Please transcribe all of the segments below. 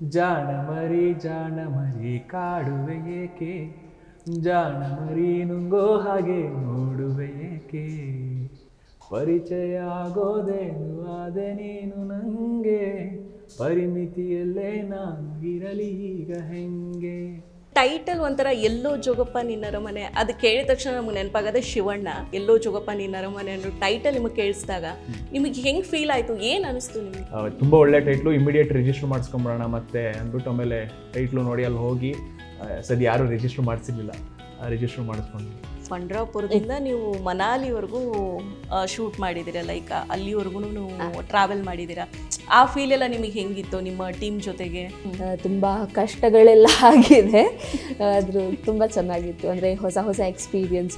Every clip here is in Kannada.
ಜಾಣ ಮರಿ ಜಾಣ ಮರಿ ಕಾಡುವೆ ಏಕೆ? ಜಾಣಮರಿ ನುಂಗೋ ಹಾಗೆ ನೋಡುವೆ ಏಕೆ? ಪರಿಚಯ ಆಗೋದೇನು ಆದೆ ನೀನು ನನಗೆ ಪರಿಮಿತಿಯಲ್ಲೇ ನಾನು ಇರಲಿ ಈಗ ಹೆಂಗೆ? ಟೈಟಲ್ ಒಂಥರ ಎಲ್ಲೋ ಜೋಗಪ್ಪ ನಿನ್ನರ ಮನೆ. ಅದು ಕೇಳಿದ ತಕ್ಷಣ ನಮ್ಗೆ ನೆನಪಾಗದೆ ಶಿವಣ್ಣ, ಎಲ್ಲೋ ಜೋಗಪ್ಪ ನಿನ್ನರ ಮನೆ ಅನ್ನೋ ಟೈಟಲ್ ನಿಮಗೆ ಕೇಳಿಸಿದಾಗ ನಿಮಗೆ ಹೆಂಗೆ ಫೀಲ್ ಆಯಿತು? ಏನು ಅನಿಸ್ತು ನಿಮಗೆ? ತುಂಬಾ ಒಳ್ಳೆ ಟೈಟ್ಲು ಇಮಿಡಿಯೇಟ್ ರಿಜಿಸ್ಟರ್ ಮಾಡಿಸ್ಕೊಂಬಿಡೋಣ ಮತ್ತೆ ಅಂದ್ಬಿಟ್ಟು ಆಮೇಲೆ ಟೈಟ್ಲು ನೋಡಿ ಅಲ್ಲಿ ಹೋಗಿ ಸದ್ಯ ಯಾರೂ ರಿಜಿಸ್ಟರ್ ಮಾಡಿಸಿರ್ಲಿಲ್ಲ ರಿಜಿಸ್ಟರ್ ಮಾಡಿಸ್ಕೊಂಡ್ವಿ. ಪಂಡ್ರಾಪುರದಿಂದ ನೀವು ಮನಾಲಿವರೆಗೂ ಶೂಟ್ ಮಾಡಿದ್ದೀರಾ ಲೈಕ್ ಅಲ್ಲಿವರೆಗೂ ನೀವು ಟ್ರಾವೆಲ್ ಮಾಡಿದ್ದೀರಾ ಆ ಫೀಲ್ ಎಲ್ಲ ನಿಮಗೆ ಹೆಂಗಿತ್ತು ನಿಮ್ಮ ಟೀಮ್ ಜೊತೆಗೆ? ತುಂಬ ಕಷ್ಟಗಳೆಲ್ಲ ಆಗಿದೆ. ಆದರೂ ತುಂಬ ಚೆನ್ನಾಗಿತ್ತು. ಅಂದರೆ ಹೊಸ ಹೊಸ ಎಕ್ಸ್ಪೀರಿಯನ್ಸ್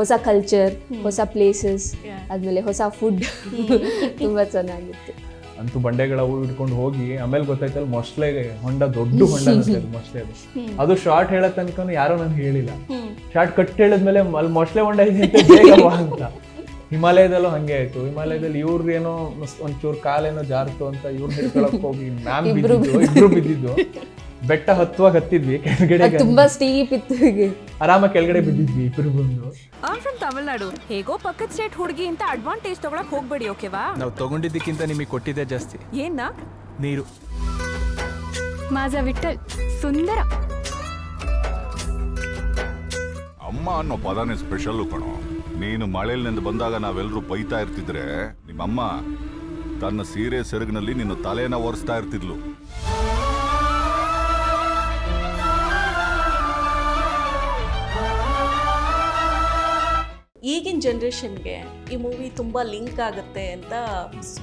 ಹೊಸ ಕಲ್ಚರ್ ಹೊಸ ಪ್ಲೇಸಸ್ ಆದಮೇಲೆ ಹೊಸ ಫುಡ್ ತುಂಬ ಚೆನ್ನಾಗಿತ್ತು. ಅಂತೂ ಬಂಡೆಗಳ ಹೂ ಇಟ್ಕೊಂಡು ಹೋಗಿ ಆಮೇಲೆ ಗೊತ್ತಾಯ್ತಲ್ಲ ಮೊಸ್ಲೆ ಹೊಂಡ ದೊಡ್ಡ ಹೊಂಡ ಅದು ಮೊಸ್ಲೆ ಅದು. ಅದು ಶಾರ್ಟ್ ಹೇಳೋ ತನಕ ಯಾರೋ ನನ್ಗೆ ಹೇಳಿಲ್ಲ. ಶಾರ್ಟ್ ಕಟ್ ಹೇಳಿದ್ಮೇಲೆ ಅಲ್ಲಿ ಮೊಸ್ಲೆ ಹೊಂಡ ಇದೆ ಅಂತ ಹಿಮಾಲಯದಲ್ಲೂ ಹಂಗೆ ಆಯ್ತು. ಹಿಮಾಲಯದಲ್ಲಿ ಇವ್ರು ಏನೋ ಒಂಚೂರು ಕಾಲೇನೋ ಜಾರ್ತು ಅಂತ ಇವ್ರು ಹಿಡ್ಕೊಳಕ್ ಹೋಗಿ ಮ್ಯಾಮ್ ಬಿದ್ದಿದ್ದು ಇಬ್ರು ಬಿದ್ದಿದ್ದು. ಬೆಟ್ಟ ಹತ್ತುವಾಗ ಹತ್ತಿದ್ವಿ. ಕೆಳಗಡೆ ಅದು ತುಂಬ ಸ್ಟೀಪ್ ಇತ್ತು ಹೀಗೆ. ಆರಾಮ ಕೆಳಗಡೆ ಬಿದ್ದಿದ್ವಿ ಇಬ್ಬರು ಬಂದು. ಆಮ್ ಫ್ರಮ್ ತಮಿಳ್ನಾಡು ಹೇಗೋ ಪಕ್ಕದ ಸ್ಟೇಟ್ ಹುಡುಗಿ ಅಂತ ಅಡ್ವಾಂಟೇಜ್ ತಗೊಳಕ್ ಹೋಗ್ಬೇಡಿ ಓಕೆವಾ ನಾವು ತಗೊಂಡಿದ್ದಕ್ಕಿಂತ ನಿಮಗೆ ಕೊಟ್ಟಿದ್ದೆ ಜಾಸ್ತಿ. ಏನ? ನೀರು. ಮಾಜಾ ವಿಠಲ್ ಸುಂದರ. ಅಮ್ಮ ಅನ್ನೋ ಪದನೇ ಸ್ಪೆಷಲ್ಲು ಕಣೋ. ನೀನು ಮಳೆಲಿನಿಂದ ಬಂದಾಗ ನಾವೆಲ್ಲರೂ ಬೈತಾ ಇರ್ತಿದ್ರೆ ನಿಮ್ಮಮ್ಮ ತನ್ನ ಸೀರೆ ಸೆರಗಿನಲ್ಲಿ ನಿನ್ನ ತಲೆಯನ್ನ ಒರೆಸ್ತಾ ಇರ್ತಿದ್ಲು. ಈಗಿನ ಜನ್ರೇಷನ್ಗೆ ಈ ಮೂವಿ ತುಂಬ ಲಿಂಕ್ ಆಗುತ್ತೆ ಅಂತ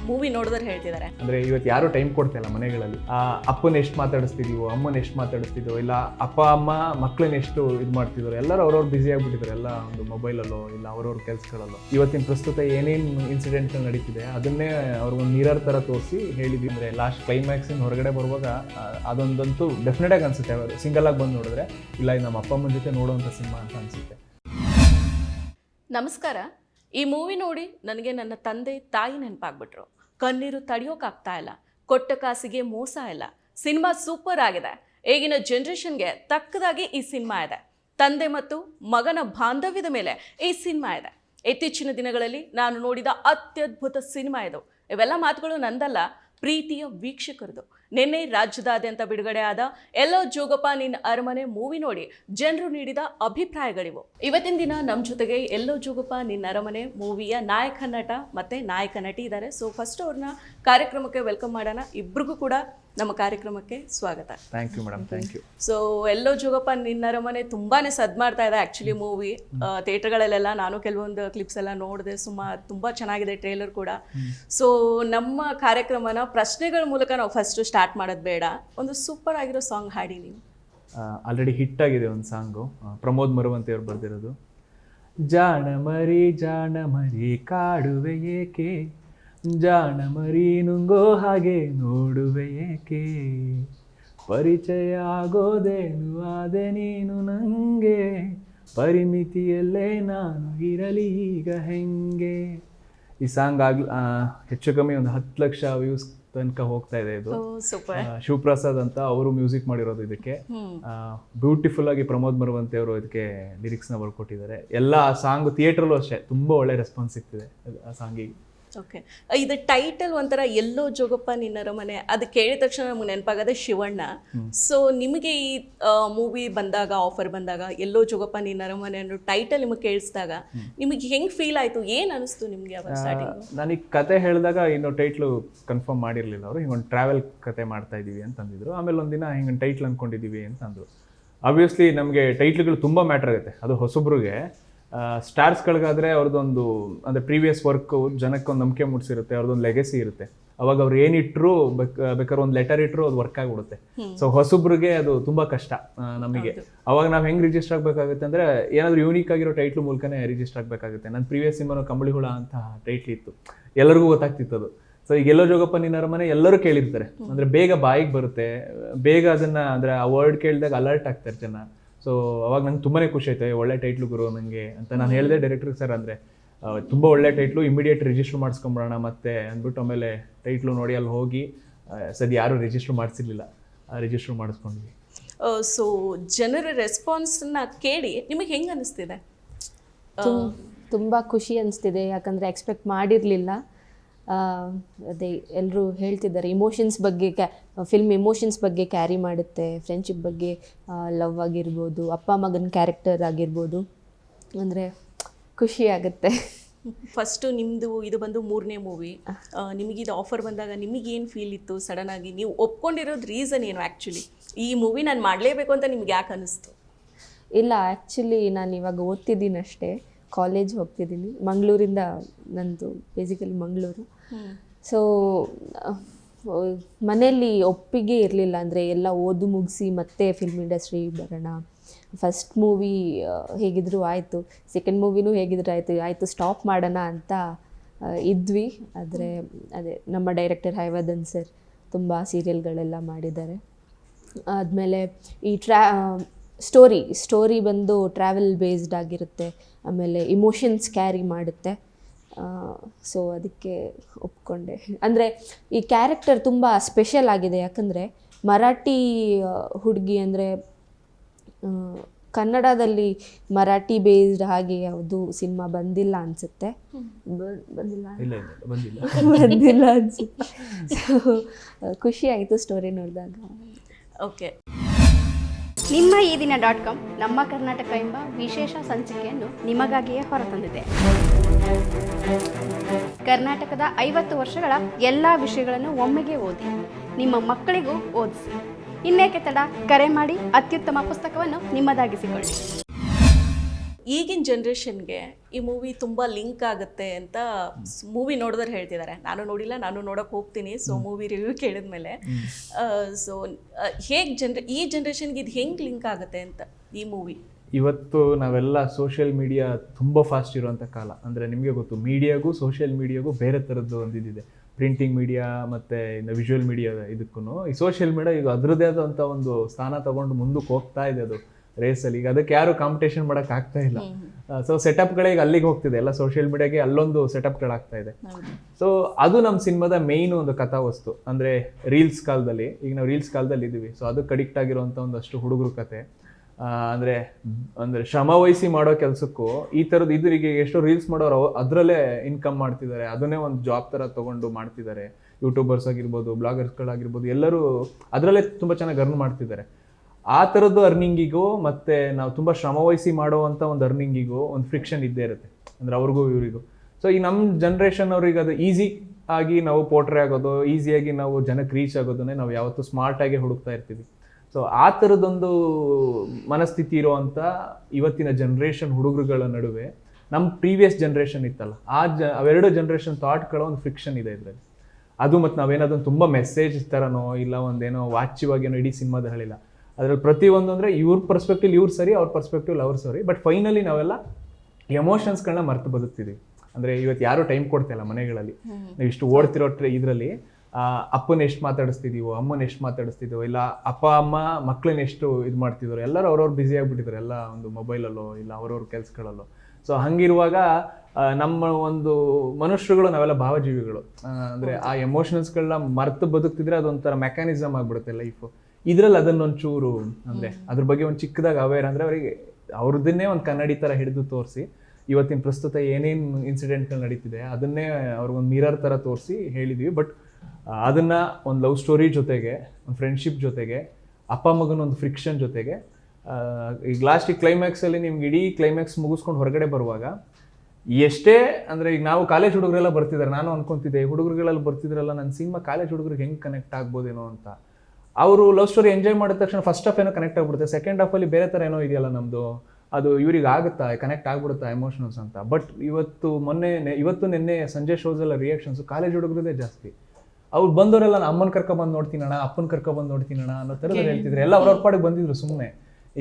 ಮೂವಿ ನೋಡಿದ್ರೆ ಹೇಳ್ತಿದ್ದಾರೆ. ಅಂದ್ರೆ ಇವತ್ತು ಯಾರು ಟೈಮ್ ಕೊಡ್ತಾ ಇಲ್ಲ ಮನೆಗಳಲ್ಲಿ. ಅಪ್ಪನ ಎಷ್ಟು ಮಾತಾಡಿಸ್ತಿದೀವೋ, ಅಮ್ಮನ ಎಷ್ಟು ಮಾತಾಡಿಸ್ತಿದ್ವೋ, ಇಲ್ಲ ಅಪ್ಪ, ಅಮ್ಮ ಮಕ್ಳನ್ನ ಎಷ್ಟು ಇದು ಮಾಡ್ತಿದ್ರು, ಎಲ್ಲರೂ ಅವ್ರವ್ರು ಬ್ಯುಸಿ ಆಗ್ಬಿಟ್ಟಿದ್ದಾರೆ ಎಲ್ಲ ಒಂದು ಮೊಬೈಲಲ್ಲೋ ಇಲ್ಲ ಅವ್ರವ್ರ ಕೆಲಸಗಳಲ್ಲೋ. ಇವತ್ತಿನ ಪ್ರಸ್ತುತ ಏನೇನು ಇನ್ಸಿಡೆಂಟ್ ನಡೀತಿದೆ, ಅದನ್ನೇ ಅವ್ರಿಗೊಂದು ಮಿರರ್ ಥರ ತೋರಿಸಿ ಹೇಳಿದ್ವಿ. ಅಂದರೆ ಲಾಸ್ಟ್ ಕ್ಲೈಮ್ಯಾಕ್ಸಿನ ಹೊರಗಡೆ ಬರುವಾಗ ಅದೊಂದಂತೂ ಡೆಫಿನೆಟ್ ಆಗಿ ಅನ್ಸುತ್ತೆ. ಸಿಂಗಲ್ ಆಗಿ ಬಂದು ನೋಡಿದ್ರೆ, ಇಲ್ಲ ನಮ್ಮ ಅಪ್ಪ ಅಮ್ಮನ ಜೊತೆ ನೋಡುವಂಥ ಸಿನಿಮಾ ಅಂತ ಅನ್ಸುತ್ತೆ. ನಮಸ್ಕಾರ. ಈ ಮೂವಿ ನೋಡಿ ನನಗೆ ನನ್ನ ತಂದೆ, ತಾಯಿ ನೆನಪಾಗ್ಬಿಟ್ರು. ಕಣ್ಣೀರು ತಡೆಯೋಕ್ಕಾಗ್ತಾ ಇಲ್ಲ, ಕೊಟ್ಟ ಕಾಸಿಗೆ ಮೋಸ ಇಲ್ಲ, ಸಿನಿಮಾ ಸೂಪರ್ ಆಗಿದೆ. ಈಗಿನ ಜನ್ರೇಷನ್ಗೆ ತಕ್ಕದಾಗಿ ಈ ಸಿನಿಮಾ ಇದೆ. ತಂದೆ ಮತ್ತು ಮಗನ ಬಾಂಧವ್ಯದ ಮೇಲೆ ಈ ಸಿನಿಮಾ ಇದೆ. ಇತ್ತೀಚಿನ ದಿನಗಳಲ್ಲಿ ನಾನು ನೋಡಿದ ಅತ್ಯದ್ಭುತ ಸಿನಿಮಾ ಇದು. ಇವೆಲ್ಲ ಮಾತುಗಳು ನಂದಲ್ಲ, ಪ್ರೀತಿಯ ವೀಕ್ಷಕರದು. ನಿನ್ನೆ ರಾಜ್ಯದಾದ್ಯಂತ ಬಿಡುಗಡೆ ಆದ ಎಲ್ಲೋ ಜೋಗಪ್ಪ ನಿನ್ನ ಅರಮನೆ ಮೂವಿ ನೋಡಿ ಜನರು ನೀಡಿದ ಅಭಿಪ್ರಾಯಗಳಿವು. ಇವತ್ತಿನ ದಿನ ನಮ್ಮ ಜೊತೆಗೆ ಎಲ್ಲೋ ಜೋಗಪ್ಪ ನಿನ್ನ ಅರಮನೆ ಮೂವಿಯ ನಾಯಕ ನಟ ಮತ್ತೆ ನಾಯಕ ನಟಿ ಇದ್ದಾರೆ. ಸೊ ಫಸ್ಟ್ ಅವ್ರನ್ನ ಕಾರ್ಯಕ್ರಮಕ್ಕೆ ವೆಲ್ಕಮ್ ಮಾಡೋಣ. ಇಬ್ರಿಗೂ ಕೂಡ ನಮ್ಮ ಕಾರ್ಯಕ್ರಮಕ್ಕೆ ಸ್ವಾಗತ. Thank you madam thank you so Ello Jogappa Ninna Aramane ತುಂಬಾನೇ ಸದ್ ಮಾಡ್ತಾ ಇದೆ ಆ್ಯಕ್ಚುಲಿ ಮೂವಿ. ಥಿಯೇಟರ್ಗಳಲ್ಲೆಲ್ಲ ನಾನು ಕೆಲವೊಂದು ಕ್ಲಿಪ್ಸ್ ಎಲ್ಲ ನೋಡಿದೆ. ಸುಮ್ಮ ತುಂಬ ಚೆನ್ನಾಗಿದೆ ಟ್ರೇಲರ್ ಕೂಡ. ಸೊ ನಮ್ಮ ಕಾರ್ಯಕ್ರಮನ ಪ್ರಶ್ನೆಗಳ ಮೂಲಕ ನಾವು ಫಸ್ಟ್ ಸ್ಟಾರ್ಟ್ ಮಾಡೋದು ಬೇಡ. ಒಂದು ಸೂಪರ್ ಆಗಿರೋ ಸಾಂಗ್ ಹಾಡಿ ನೀವು. ಆಲ್ರೆಡಿ ಹಿಟ್ ಆಗಿದೆ ಒಂದು ಸಾಂಗು. ಪ್ರಮೋದ್ ಮರುವಂತೆ ಅವ್ರು ಬರೆದಿರೋದು. ಜಾಣ ಮರಿ ಜಾಣ ಮರಿ ಕಾಡುವೆ ಏಕೆ? ಜಾಣ ಮರಿ ನುಂಗೋ ಹಾಗೆ ನೋಡುವೆ ಏಕೆ? ಪರಿಚಯ ಆಗೋದೇನು ಆದೆ ನೀನು ನನಗೆ ಪರಿಮಿತಿಯಲ್ಲೇ ನಾನು ಇರಲಿ ಈಗ ಹೆಂಗೆ? ಈ ಸಾಂಗ್ ಆಗ್ಲಿ ಹೆಚ್ಚು ಕಮ್ಮಿ ಒಂದು ಹತ್ತು ಲಕ್ಷ ವ್ಯೂಸ್ ತನಕ ಹೋಗ್ತಾ ಇದೆ ಇದು. ಶಿವಪ್ರಸಾದ್ ಅಂತ ಅವರು ಮ್ಯೂಸಿಕ್ ಮಾಡಿರೋದು ಇದಕ್ಕೆ. ಬ್ಯೂಟಿಫುಲ್ ಆಗಿ ಪ್ರಮೋದ್ ಮರುವಂತೆ ಅವರು ಇದಕ್ಕೆ ಲಿರಿಕ್ಸ್ನ ಬರ್ಕೊಟ್ಟಿದ್ದಾರೆ. ಎಲ್ಲ ಸಾಂಗ್ ಥಿಯೇಟ್ರಲ್ಲೂ ಅಷ್ಟೇ ತುಂಬಾ ಒಳ್ಳೆ ರೆಸ್ಪಾನ್ಸ್ ಸಿಗ್ತಿದೆ ಆ ಸಾಂಗಿಗೆ ಓಕೆ ಇದು ಟೈಟಲ್ ಒಂಥರ ಎಲ್ಲೋ ಜೋಗಪ್ಪ ನಿನ್ನರ ಮನೆ ಅದು ಕೇಳಿದ ತಕ್ಷಣ ನಮ್ಗೆ ನೆನಪಾಗದೆ ಶಿವಣ್ಣ. ಸೊ ನಿಮಗೆ ಈ ಮೂವಿ ಬಂದಾಗ ಆಫರ್ ಬಂದಾಗ ಎಲ್ಲೋ ಜೋಗಪ್ಪ ನಿನ್ನರ ಮನೆ ಅನ್ನೋ ಟೈಟಲ್ ನಿಮಗೆ ಕೇಳಿಸಿದಾಗ ನಿಮಗೆ ಹೆಂಗೆ ಫೀಲ್ ಆಯ್ತು? ಏನ್ ಅನಿಸ್ತು ನಿಮಗೆ ಅವಾಗ ಸ್ಟಾರ್ಟಿಂಗ್ ನನಗೆ ಕತೆ ಹೇಳಿದಾಗ ಇನ್ನು ಟೈಟ್ಲು ಕನ್ಫರ್ಮ್ ಮಾಡಿರಲಿಲ್ಲ ಅವರು. ಹಿಂಗೊಂದು ಟ್ರಾವೆಲ್ ಕತೆ ಮಾಡ್ತಾ ಇದ್ದೀವಿ ಅಂತಂದಿದ್ರು. ಆಮೇಲೆ ಒಂದಿನ ಹಿಂಗೊಂದು ಟೈಟ್ಲ್ ಅಂದ್ಕೊಂಡಿದ್ದೀವಿ ಅಂತ ಅಂದರು ಆಬ್ವಿಯಸ್ಲಿ ನಮಗೆ ಟೈಟ್ಲ್ಗಳು ತುಂಬ ಮ್ಯಾಟ್ರ್ ಆಗುತ್ತೆ. ಅದು ಹೊಸಬ್ರಿಗೆ. ಸ್ಟಾರ್ಸ್ಗಳಿಗಾದರೆ ಅವ್ರದ್ದೊಂದು ಅಂದರೆ ಪ್ರೀವಿಯಸ್ ವರ್ಕು ಜನಕ್ಕೆ ಒಂದು ನಂಬಿಕೆ ಮೂಡಿಸಿರುತ್ತೆ ಅವ್ರದ್ದೊಂದು ಲೆಗೆಸಿ ಇರುತ್ತೆ. ಅವಾಗ ಅವ್ರು ಏನಿಟ್ರು ಬೇಕ ಬೇಕಾದ್ರೆ ಒಂದು ಲೆಟರ್ ಇಟ್ಟರು ಅದು ವರ್ಕ್ ಆಗಿಬಿಡುತ್ತೆ. ಸೊ ಹೊಸಬ್ರಿಗೆ ಅದು ತುಂಬ ಕಷ್ಟ ನಮಗೆ. ಅವಾಗ ನಾವು ಹೆಂಗೆ ರಿಜಿಸ್ಟರ್ ಆಗಬೇಕಾಗುತ್ತೆ ಅಂದರೆ ಏನಾದರೂ ಯೂನಿಕ್ ಆಗಿರೋ ಟೈಟ್ಲ್ ಮೂಲಕನೇ ರಿಜಿಸ್ಟರ್ ಆಗಬೇಕಾಗುತ್ತೆ. ನನ್ನ ಪ್ರೀವಿಯಸ್ ಸಿನಿಮಾನು ಕಂಬಳಿ ಹುಳ ಅಂತ ಟೈಟ್ಲ್ ಇತ್ತು. ಎಲ್ಲರಿಗೂ ಗೊತ್ತಾಗ್ತಿತ್ತು ಅದು. ಸೊ ಈಗ ಎಲ್ಲೋ ಜೋಗಪ್ಪ ನಿನ್ನ ಅರಮನೆ ಎಲ್ಲರೂ ಕೇಳಿರ್ತಾರೆ. ಅಂದರೆ ಬೇಗ ಬಾಯಿಗೆ ಬರುತ್ತೆ ಬೇಗ ಅದನ್ನು ಅಂದರೆ ಆ ವರ್ಡ್ ಕೇಳಿದಾಗ ಅಲರ್ಟ್ ಆಗ್ತಾರೆ ಜನ. ಸೊ ಅವಾಗ ನಂಗೆ ತುಂಬಾ ಖುಷಿ ಆಯ್ತು ಒಳ್ಳೆ ಟೈಟ್ಲು ಗುರು ನನಗೆ ಅಂತ ನಾನು ಹೇಳಿದೆ ಡೈರೆಕ್ಟರ್ ಸರ್ ಅಂದರೆ ತುಂಬ ಒಳ್ಳೆ ಟೈಟ್ಲು ಇಮಿಡಿಯೇಟ್ ರಿಜಿಸ್ಟರ್ ಮಾಡಿಸ್ಕೊಂಬಿಡೋಣ ಮತ್ತೆ ಅಂದ್ಬಿಟ್ಟು ಆಮೇಲೆ ಟೈಟ್ಲು ನೋಡಿ ಅಲ್ಲಿ ಹೋಗಿ ಸದ್ಯ ಯಾರೂ ರಿಜಿಸ್ಟರ್ ಮಾಡಿಸಿರ್ಲಿಲ್ಲ ರಿಜಿಸ್ಟರ್ ಮಾಡಿಸ್ಕೊಂಡ್ವಿ. ಸೊ ಜನರ ರೆಸ್ಪಾನ್ಸ್ನ ಕೇಳಿ ನಿಮಗೆ ಹೆಂಗೆ ಅನಿಸ್ತಿದೆ? ತುಂಬ ಖುಷಿ ಅನಿಸ್ತಿದೆ ಯಾಕಂದರೆ ಎಕ್ಸ್ಪೆಕ್ಟ್ ಮಾಡಿರಲಿಲ್ಲ. ಅದೇ ಎಲ್ಲರೂ ಹೇಳ್ತಿದ್ದಾರೆ ಇಮೋಷನ್ಸ್ ಬಗ್ಗೆ ಕ್ಯಾ ಫಿಲ್ಮ್ ಇಮೋಷನ್ಸ್ ಬಗ್ಗೆ ಕ್ಯಾರಿ ಮಾಡುತ್ತೆ ಫ್ರೆಂಡ್ಶಿಪ್ ಬಗ್ಗೆ ಲವ್ ಆಗಿರ್ಬೋದು ಅಪ್ಪ ಮಗನ ಕ್ಯಾರೆಕ್ಟರ್ ಆಗಿರ್ಬೋದು. ಅಂದರೆ ಖುಷಿ ಆಗುತ್ತೆ. ಫಸ್ಟು ನಿಮ್ಮದು ಇದು ಬಂದು ಮೂರನೇ ಮೂವಿ ನಿಮಗಿದು ಆಫರ್ ಬಂದಾಗ ನಿಮಗೇನು ಫೀಲ್ ಇತ್ತು? ಸಡನ್ ಆಗಿ ನೀವು ಒಪ್ಕೊಂಡಿರೋದು ರೀಸನ್ ಏನು ಆ್ಯಕ್ಚುಲಿ ಈ ಮೂವಿ ನಾನು ಮಾಡಲೇಬೇಕು ಅಂತ ನಿಮ್ಗೆ ಯಾಕೆ ಅನಿಸ್ತು? ಇಲ್ಲ ಆ್ಯಕ್ಚುಲಿ ನಾನು ಇವಾಗ ಓದ್ತಿದ್ದೀನಿ ಅಷ್ಟೇ. ಕಾಲೇಜ್ ಹೋಗ್ತಿದ್ದೀನಿ. ಮಂಗಳೂರಿಂದ ನಂದು ಬೇಸಿಕಲಿ ಮಂಗಳೂರು. ಸೊ ಮನೆಯಲ್ಲಿ ಒಪ್ಪಿಗೆ ಇರಲಿಲ್ಲ ಅಂದರೆ ಎಲ್ಲ ಓದು ಮುಗಿಸಿ ಮತ್ತೆ ಫಿಲ್ಮ್ ಇಂಡಸ್ಟ್ರಿ ಬರೋಣ. ಫಸ್ಟ್ ಮೂವಿ ಹೇಗಿದ್ರು ಆಯಿತು. ಸೆಕೆಂಡ್ ಮೂವಿನೂ ಹೇಗಿದ್ರು ಆಯಿತು. ಆಯಿತು ಸ್ಟಾಪ್ ಮಾಡೋಣ ಅಂತ ಇದ್ವಿ. ಆದರೆ, ಅದೇ, ನಮ್ಮ ಡೈರೆಕ್ಟರ್ ಹೈವರ್ಧನ್ ಸರ್ ತುಂಬ ಸೀರಿಯಲ್ಗಳೆಲ್ಲ ಮಾಡಿದ್ದಾರೆ. ಆದಮೇಲೆ ಈ ಟ್ರಾ ಸ್ಟೋರಿ ಸ್ಟೋರಿ ಬಂದು ಟ್ರಾವೆಲ್ ಬೇಸ್ಡ್ ಆಗಿರುತ್ತೆ. ಆಮೇಲೆ ಇಮೋಷನ್ಸ್ ಕ್ಯಾರಿ ಮಾಡುತ್ತೆ. ಸೊ ಅದಕ್ಕೆ ಒಪ್ಕೊಂಡೆ. ಅಂದರೆ ಈ ಕ್ಯಾರೆಕ್ಟರ್ ತುಂಬ ಸ್ಪೆಷಲ್ ಆಗಿದೆ. ಯಾಕಂದರೆ ಮರಾಠಿ ಹುಡುಗಿ ಅಂದರೆ ಕನ್ನಡದಲ್ಲಿ ಮರಾಠಿ ಬೇಸ್ಡ್ ಹಾಗೆ ಯಾವುದು ಸಿನಿಮಾ ಬಂದಿಲ್ಲ ಅನ್ಸುತ್ತೆ. ಬಂದಿಲ್ಲ? ಇಲ್ಲ ಇಲ್ಲ ಬಂದಿಲ್ಲ. ಬಂದಿಲ್ಲ ಅನಿಸುತ್ತೆ. ಸೊ ಖುಷಿ ಆಯಿತು ಸ್ಟೋರಿ ನೋಡಿದಾಗ. ಓಕೆ ನಿಮ್ಮ ಈ ದಿನ ಡಾಟ್ ಕಾಮ್ ನಮ್ಮ ಕರ್ನಾಟಕ ಎಂಬ ವಿಶೇಷ ಸಂಚಿಕೆಯನ್ನು ನಿಮಗಾಗಿಯೇ ಹೊರತಂದಿದೆ. ಕರ್ನಾಟಕದ ಐವತ್ತು ವರ್ಷಗಳ ಎಲ್ಲ ವಿಷಯಗಳನ್ನು ಒಮ್ಮೆಗೆ ಓದಿ ನಿಮ್ಮ ಮಕ್ಕಳಿಗೂ ಓದಿಸಿ. ಇನ್ನೇಕೆ ತಡ? ಕರೆ ಮಾಡಿ ಅತ್ಯುತ್ತಮ ಪುಸ್ತಕವನ್ನು ನಿಮ್ಮದಾಗಿಸಿಕೊಳ್ಳಿ. ಈಗಿನ ಜನ್ರೇಷನ್ಗೆ ಈ ಮೂವಿ ತುಂಬ ಲಿಂಕ್ ಆಗುತ್ತೆ ಅಂತ ಮೂವಿ ನೋಡಿದ್ರೆ ಹೇಳ್ತಿದ್ದಾರೆ. ನಾನು ನೋಡಿಲ್ಲ ನಾನು ನೋಡೋಕೆ ಹೋಗ್ತೀನಿ. ಸೊ ಮೂವಿ ರಿವ್ಯೂ ಕೇಳಿದ್ಮೇಲೆ ಸೊ ಹೇಗೆ ಜನ್ರ ಈ ಜನ್ರೇಷನ್ಗೆ ಇದು ಹೆಂಗೆ ಲಿಂಕ್ ಆಗುತ್ತೆ ಅಂತ ಈ ಮೂವಿ? ಇವತ್ತು ನಾವೆಲ್ಲ ಸೋಷಿಯಲ್ ಮೀಡಿಯಾ ತುಂಬ ಫಾಸ್ಟ್ ಇರುವಂಥ ಕಾಲ. ಅಂದರೆ ನಿಮಗೆ ಗೊತ್ತು ಮೀಡಿಯಾಗೂ ಸೋಷಿಯಲ್ ಮೀಡಿಯಾಗೂ ಬೇರೆ ಥರದ್ದು ಒಂದು ಇದಿದೆ. ಪ್ರಿಂಟಿಂಗ್ ಮೀಡಿಯಾ ಮತ್ತು ಇನ್ನು ವಿಜುವಲ್ ಮೀಡಿಯಾ ಇದಕ್ಕೂ ಈ ಸೋಷಿಯಲ್ ಮೀಡಿಯಾ ಈಗ ಅದರದ್ದೇ ಆದಂಥ ಒಂದು ಸ್ಥಾನ ತಗೊಂಡು ಮುಂದಕ್ಕೆ ಹೋಗ್ತಾ ಇದೆ ಅದು ರೇಸಲ್ಲಿ ಈಗ ಅದಕ್ಕೆ ಯಾರು ಕಾಂಪಿಟೇಷನ್ ಮಾಡೋಕೆ ಆಗ್ತಾ ಇಲ್ಲ. ಸೊ ಸೆಟಪ್ಗಳಿಗೆ ಅಲ್ಲಿಗೆ ಹೋಗ್ತಿದೆ. ಎಲ್ಲ ಸೋಷಿಯಲ್ ಮೀಡಿಯಾಗೆ ಅಲ್ಲೊಂದು ಸೆಟಪ್ಗಳಾಗ್ತಾ ಇದೆ. ಸೊ ಅದು ನಮ್ಮ ಸಿನಿಮಾದ ಮೇಯ್ನ್ ಒಂದು ಕಥಾವಸ್ತು. ಅಂದರೆ ರೀಲ್ಸ್ ಕಾಲದಲ್ಲಿ ಈಗ ನಾವು ರೀಲ್ಸ್ ಕಾಲದಲ್ಲಿ ಇದ್ದೀವಿ ಸೊ ಅದಕ್ಕೆ ಅಡಿಕ್ಟ್ ಆಗಿರುವಂಥ ಒಂದಷ್ಟು ಹುಡುಗರು ಕತೆ. ಅಂದ್ರೆ ಅಂದ್ರೆ ಶ್ರಮ ವಹಿಸಿ ಮಾಡೋ ಕೆಲಸಕ್ಕೂ ಈ ಥರದ್ದು ಈಗ ಎಷ್ಟೋ ರೀಲ್ಸ್ ಮಾಡೋರು ಅದರಲ್ಲೇ ಇನ್ಕಮ್ ಮಾಡ್ತಿದ್ದಾರೆ. ಅದನ್ನೇ ಒಂದು ಜಾಬ್ ಥರ ತಗೊಂಡು ಮಾಡ್ತಿದ್ದಾರೆ. ಯೂಟ್ಯೂಬರ್ಸ್ ಆಗಿರ್ಬೋದು ಬ್ಲಾಗರ್ಸ್ಗಳಾಗಿರ್ಬೋದು ಎಲ್ಲರೂ ಅದರಲ್ಲೇ ತುಂಬ ಚೆನ್ನಾಗಿ ಅರ್ನ್ ಮಾಡ್ತಿದ್ದಾರೆ. ಆ ಥರದ್ದು ಅರ್ನಿಂಗಿಗೂ ಮತ್ತೆ ನಾವು ತುಂಬ ಶ್ರಮ ವಹಿಸಿ ಮಾಡುವಂಥ ಒಂದು ಅರ್ನಿಂಗಿಗೂ ಒಂದು ಫ್ರಿಕ್ಷನ್ ಇದ್ದೇ ಇರುತ್ತೆ. ಅಂದ್ರೆ ಅವ್ರಿಗೂ ಇವರಿಗೂ. ಸೊ ಈ ನಮ್ಮ ಜನ್ರೇಷನ್ ಅವ್ರಿಗೆ ಅದು ಈಸಿ ಆಗಿ ನಾವು ಪೋಟ್ರೆ ಆಗೋದು ಈಸಿಯಾಗಿ ನಾವು ಜನಕ್ಕೆ ರೀಚ್ ಆಗೋದನ್ನೇ ನಾವು ಯಾವತ್ತೂ ಸ್ಮಾರ್ಟಾಗಿ ಹುಡುಕ್ತಾ ಇರ್ತೀವಿ. ಸೊ ಆ ಥರದೊಂದು ಮನಸ್ಥಿತಿ ಇರುವಂಥ ಇವತ್ತಿನ ಜನ್ರೇಷನ್ ಹುಡುಗರುಗಳ ನಡುವೆ ನಮ್ಮ ಪ್ರೀವಿಯಸ್ ಜನ್ರೇಷನ್ ಇತ್ತಲ್ಲ ಆ ಜ ಅವೆರಡು ಜನ್ರೇಷನ್ ಥಾಟ್ಗಳ ಒಂದು ಫ್ರಿಕ್ಷನ್ ಇದೆ ಇದರಲ್ಲಿ. ಅದು ಮತ್ತು ನಾವೇನಾದ್ರೂ ತುಂಬ ಮೆಸೇಜ್ ಥರನೋ ಇಲ್ಲ ಒಂದೇನೋ ವಾಚ್ಯವಾಗೇನೋ ಇಡೀ ಸಿನಿಮಾದ ಹೇಳಿಲ್ಲ. ಅದ್ರಲ್ಲಿ ಪ್ರತಿಯೊಂದು ಅಂದರೆ ಇವ್ರ ಪರ್ಸ್ಪೆಕ್ಟಿವ್ ಇವ್ರು ಸರಿ ಅವ್ರ ಪರ್ಸ್ಪೆಕ್ಟಿವ್ ಅವ್ರು ಸರಿ ಬಟ್ ಫೈನಲಿ ನಾವೆಲ್ಲ ಎಮೋಷನ್ಸ್ಗಳನ್ನ ಮರ್ತು ಬದುಕ್ತಿದ್ದೀವಿ ಅಂದರೆ ಇವತ್ತು ಯಾರೂ ಟೈಮ್ ಕೊಡ್ತಿಲ್ಲ ಮನೆಗಳಲ್ಲಿ. ನೀವು ಇಷ್ಟು ಓಡ್ತಿರೋ ಇದರಲ್ಲಿ ಅಪ್ಪನ ಎಷ್ಟು ಮಾತಾಡಿಸ್ತಿದೀವೋ ಅಮ್ಮನ ಎಷ್ಟು ಮಾತಾಡಿಸ್ತಿದೀವೋ ಇಲ್ಲ ಅಪ್ಪ ಅಮ್ಮ ಮಕ್ಕಳನ್ನ ಎಷ್ಟು ಇದು ಮಾಡ್ತಿದ್ರು ಎಲ್ಲರೂ ಅವ್ರವ್ರು ಬ್ಯುಸಿ ಆಗಿಬಿಟ್ಟಿದ್ದಾರೆ ಎಲ್ಲ ಒಂದು ಮೊಬೈಲಲ್ಲೋ ಇಲ್ಲ ಅವ್ರವ್ರ ಕೆಲಸಗಳಲ್ಲೋ. ಸೊ ಹಂಗಿರುವಾಗ ನಮ್ಮ ಒಂದು ಮನುಷ್ಯರುಗಳು ನಾವೆಲ್ಲ ಭಾವಜೀವಿಗಳು. ಅಂದರೆ ಅಂದ್ರೆ ಆ ಎಮೋಷನ್ಸ್ಗಳನ್ನ ಮರ್ತು ಬದುಕ್ತಿದ್ರೆ ಅದೊಂಥರ ಮೆಕ್ಯಾನಿಸಮ್ ಆಗಿಬಿಡುತ್ತೆ ಲೈಫು ಇದ್ರಲ್ಲಿ ಅದನ್ನೊಂಚೂರು ಅಂದ್ರೆ ಅದ್ರ ಬಗ್ಗೆ ಒಂದು ಚಿಕ್ಕದಾಗ ಅವೇರ್ ಅಂದ್ರೆ ಅವರಿಗೆ ಅವ್ರದ್ದನ್ನೇ ಒಂದು ಕನ್ನಡಿ ಥರ ಹಿಡಿದು ತೋರಿಸಿ ಇವತ್ತಿನ ಪ್ರಸ್ತುತ ಏನೇನು ಇನ್ಸಿಡೆಂಟ್ಗಳು ನಡೀತಿದೆ ಅದನ್ನೇ ಅವ್ರಿಗೊಂದು ಮಿರರ್ ಥರ ತೋರಿಸಿ ಹೇಳಿದ್ವಿ. ಬಟ್ ಅದನ್ನ ಒಂದು ಲವ್ ಸ್ಟೋರಿ ಜೊತೆಗೆ, ಒಂದು ಫ್ರೆಂಡ್ಶಿಪ್ ಜೊತೆಗೆ, ಅಪ್ಪ ಮಗನ ಒಂದು ಫ್ರಿಕ್ಷನ್ ಜೊತೆಗೆ ಈಗ ಲಾಸ್ಟಿಗೆ ಕ್ಲೈಮ್ಯಾಕ್ಸಲ್ಲಿ ನಿಮ್ಗೆ ಇಡೀ ಕ್ಲೈಮ್ಯಾಕ್ಸ್ ಮುಗಿಸ್ಕೊಂಡು ಹೊರಗಡೆ ಬರುವಾಗ, ಎಷ್ಟೇ ಅಂದರೆ ಈಗ ನಾವು ಕಾಲೇಜ್ ಹುಡುಗರೆಲ್ಲ ಬರ್ತಿದ್ದಾರೆ ನಾನು ಅನ್ಕೊಂತಿದ್ದೆ ಹುಡುಗರುಗಳೆಲ್ಲ ಬರ್ತಿದ್ರಲ್ಲ ನನ್ನ ಸಿನಿಮಾ ಕಾಲೇಜ್ ಹುಡುಗರಿಗೆ ಹೆಂಗೆ ಕನೆಕ್ಟ್ ಆಗ್ಬೋದೇನೋ ಅಂತ. ಅವರು ಲವ್ ಸ್ಟೋರಿ ಎಂಜಾಯ್ ಮಾಡಿದ ತಕ್ಷಣ ಫಸ್ಟ್ ಹಾಫ್ ಏನೋ ಕನೆಕ್ಟ್ ಆಗ್ಬಿಡುತ್ತೆ ಸೆಕೆಂಡ್ ಹಾಫಲ್ಲಿ ಬೇರೆ ಥರ ಏನೋ ಇದೆಯಲ್ಲ ನಮ್ಮದು ಅದು ಇವ್ರಿಗೆ ಆಗುತ್ತಾ ಕನೆಕ್ಟ್ ಆಗ್ಬಿಡುತ್ತಾ ಎಮೋಷನಲ್ಸ್ ಅಂತ. ಬಟ್ ಇವತ್ತು ಮೊನ್ನೆ ಇವತ್ತು ನಿನ್ನೆ ಸಂಜೆ ಶೋಸೆಲ್ಲ ರಿಯಾಕ್ಷನ್ಸು ಕಾಲೇಜ್ ಹುಡುಗರದೇ ಜಾಸ್ತಿ. ಅವ್ರು ಬಂದವರೆಲ್ಲ ನಾನು ಅಮ್ಮನ ಕರ್ಕೊಬಂದು ನೋಡ್ತೀನಣ್ಣ ಅಪ್ಪನ ಕರ್ಕೊಬಂದು ನೋಡ್ತೀನಣ್ಣ ಅನ್ನೋ ಥರದ್ದು ಹೇಳ್ತಿದ್ರು. ಎಲ್ಲ ಅವ್ರವ್ರ ಪಾಡಿಗೆ ಬಂದಿದ್ರು ಸುಮ್ಮನೆ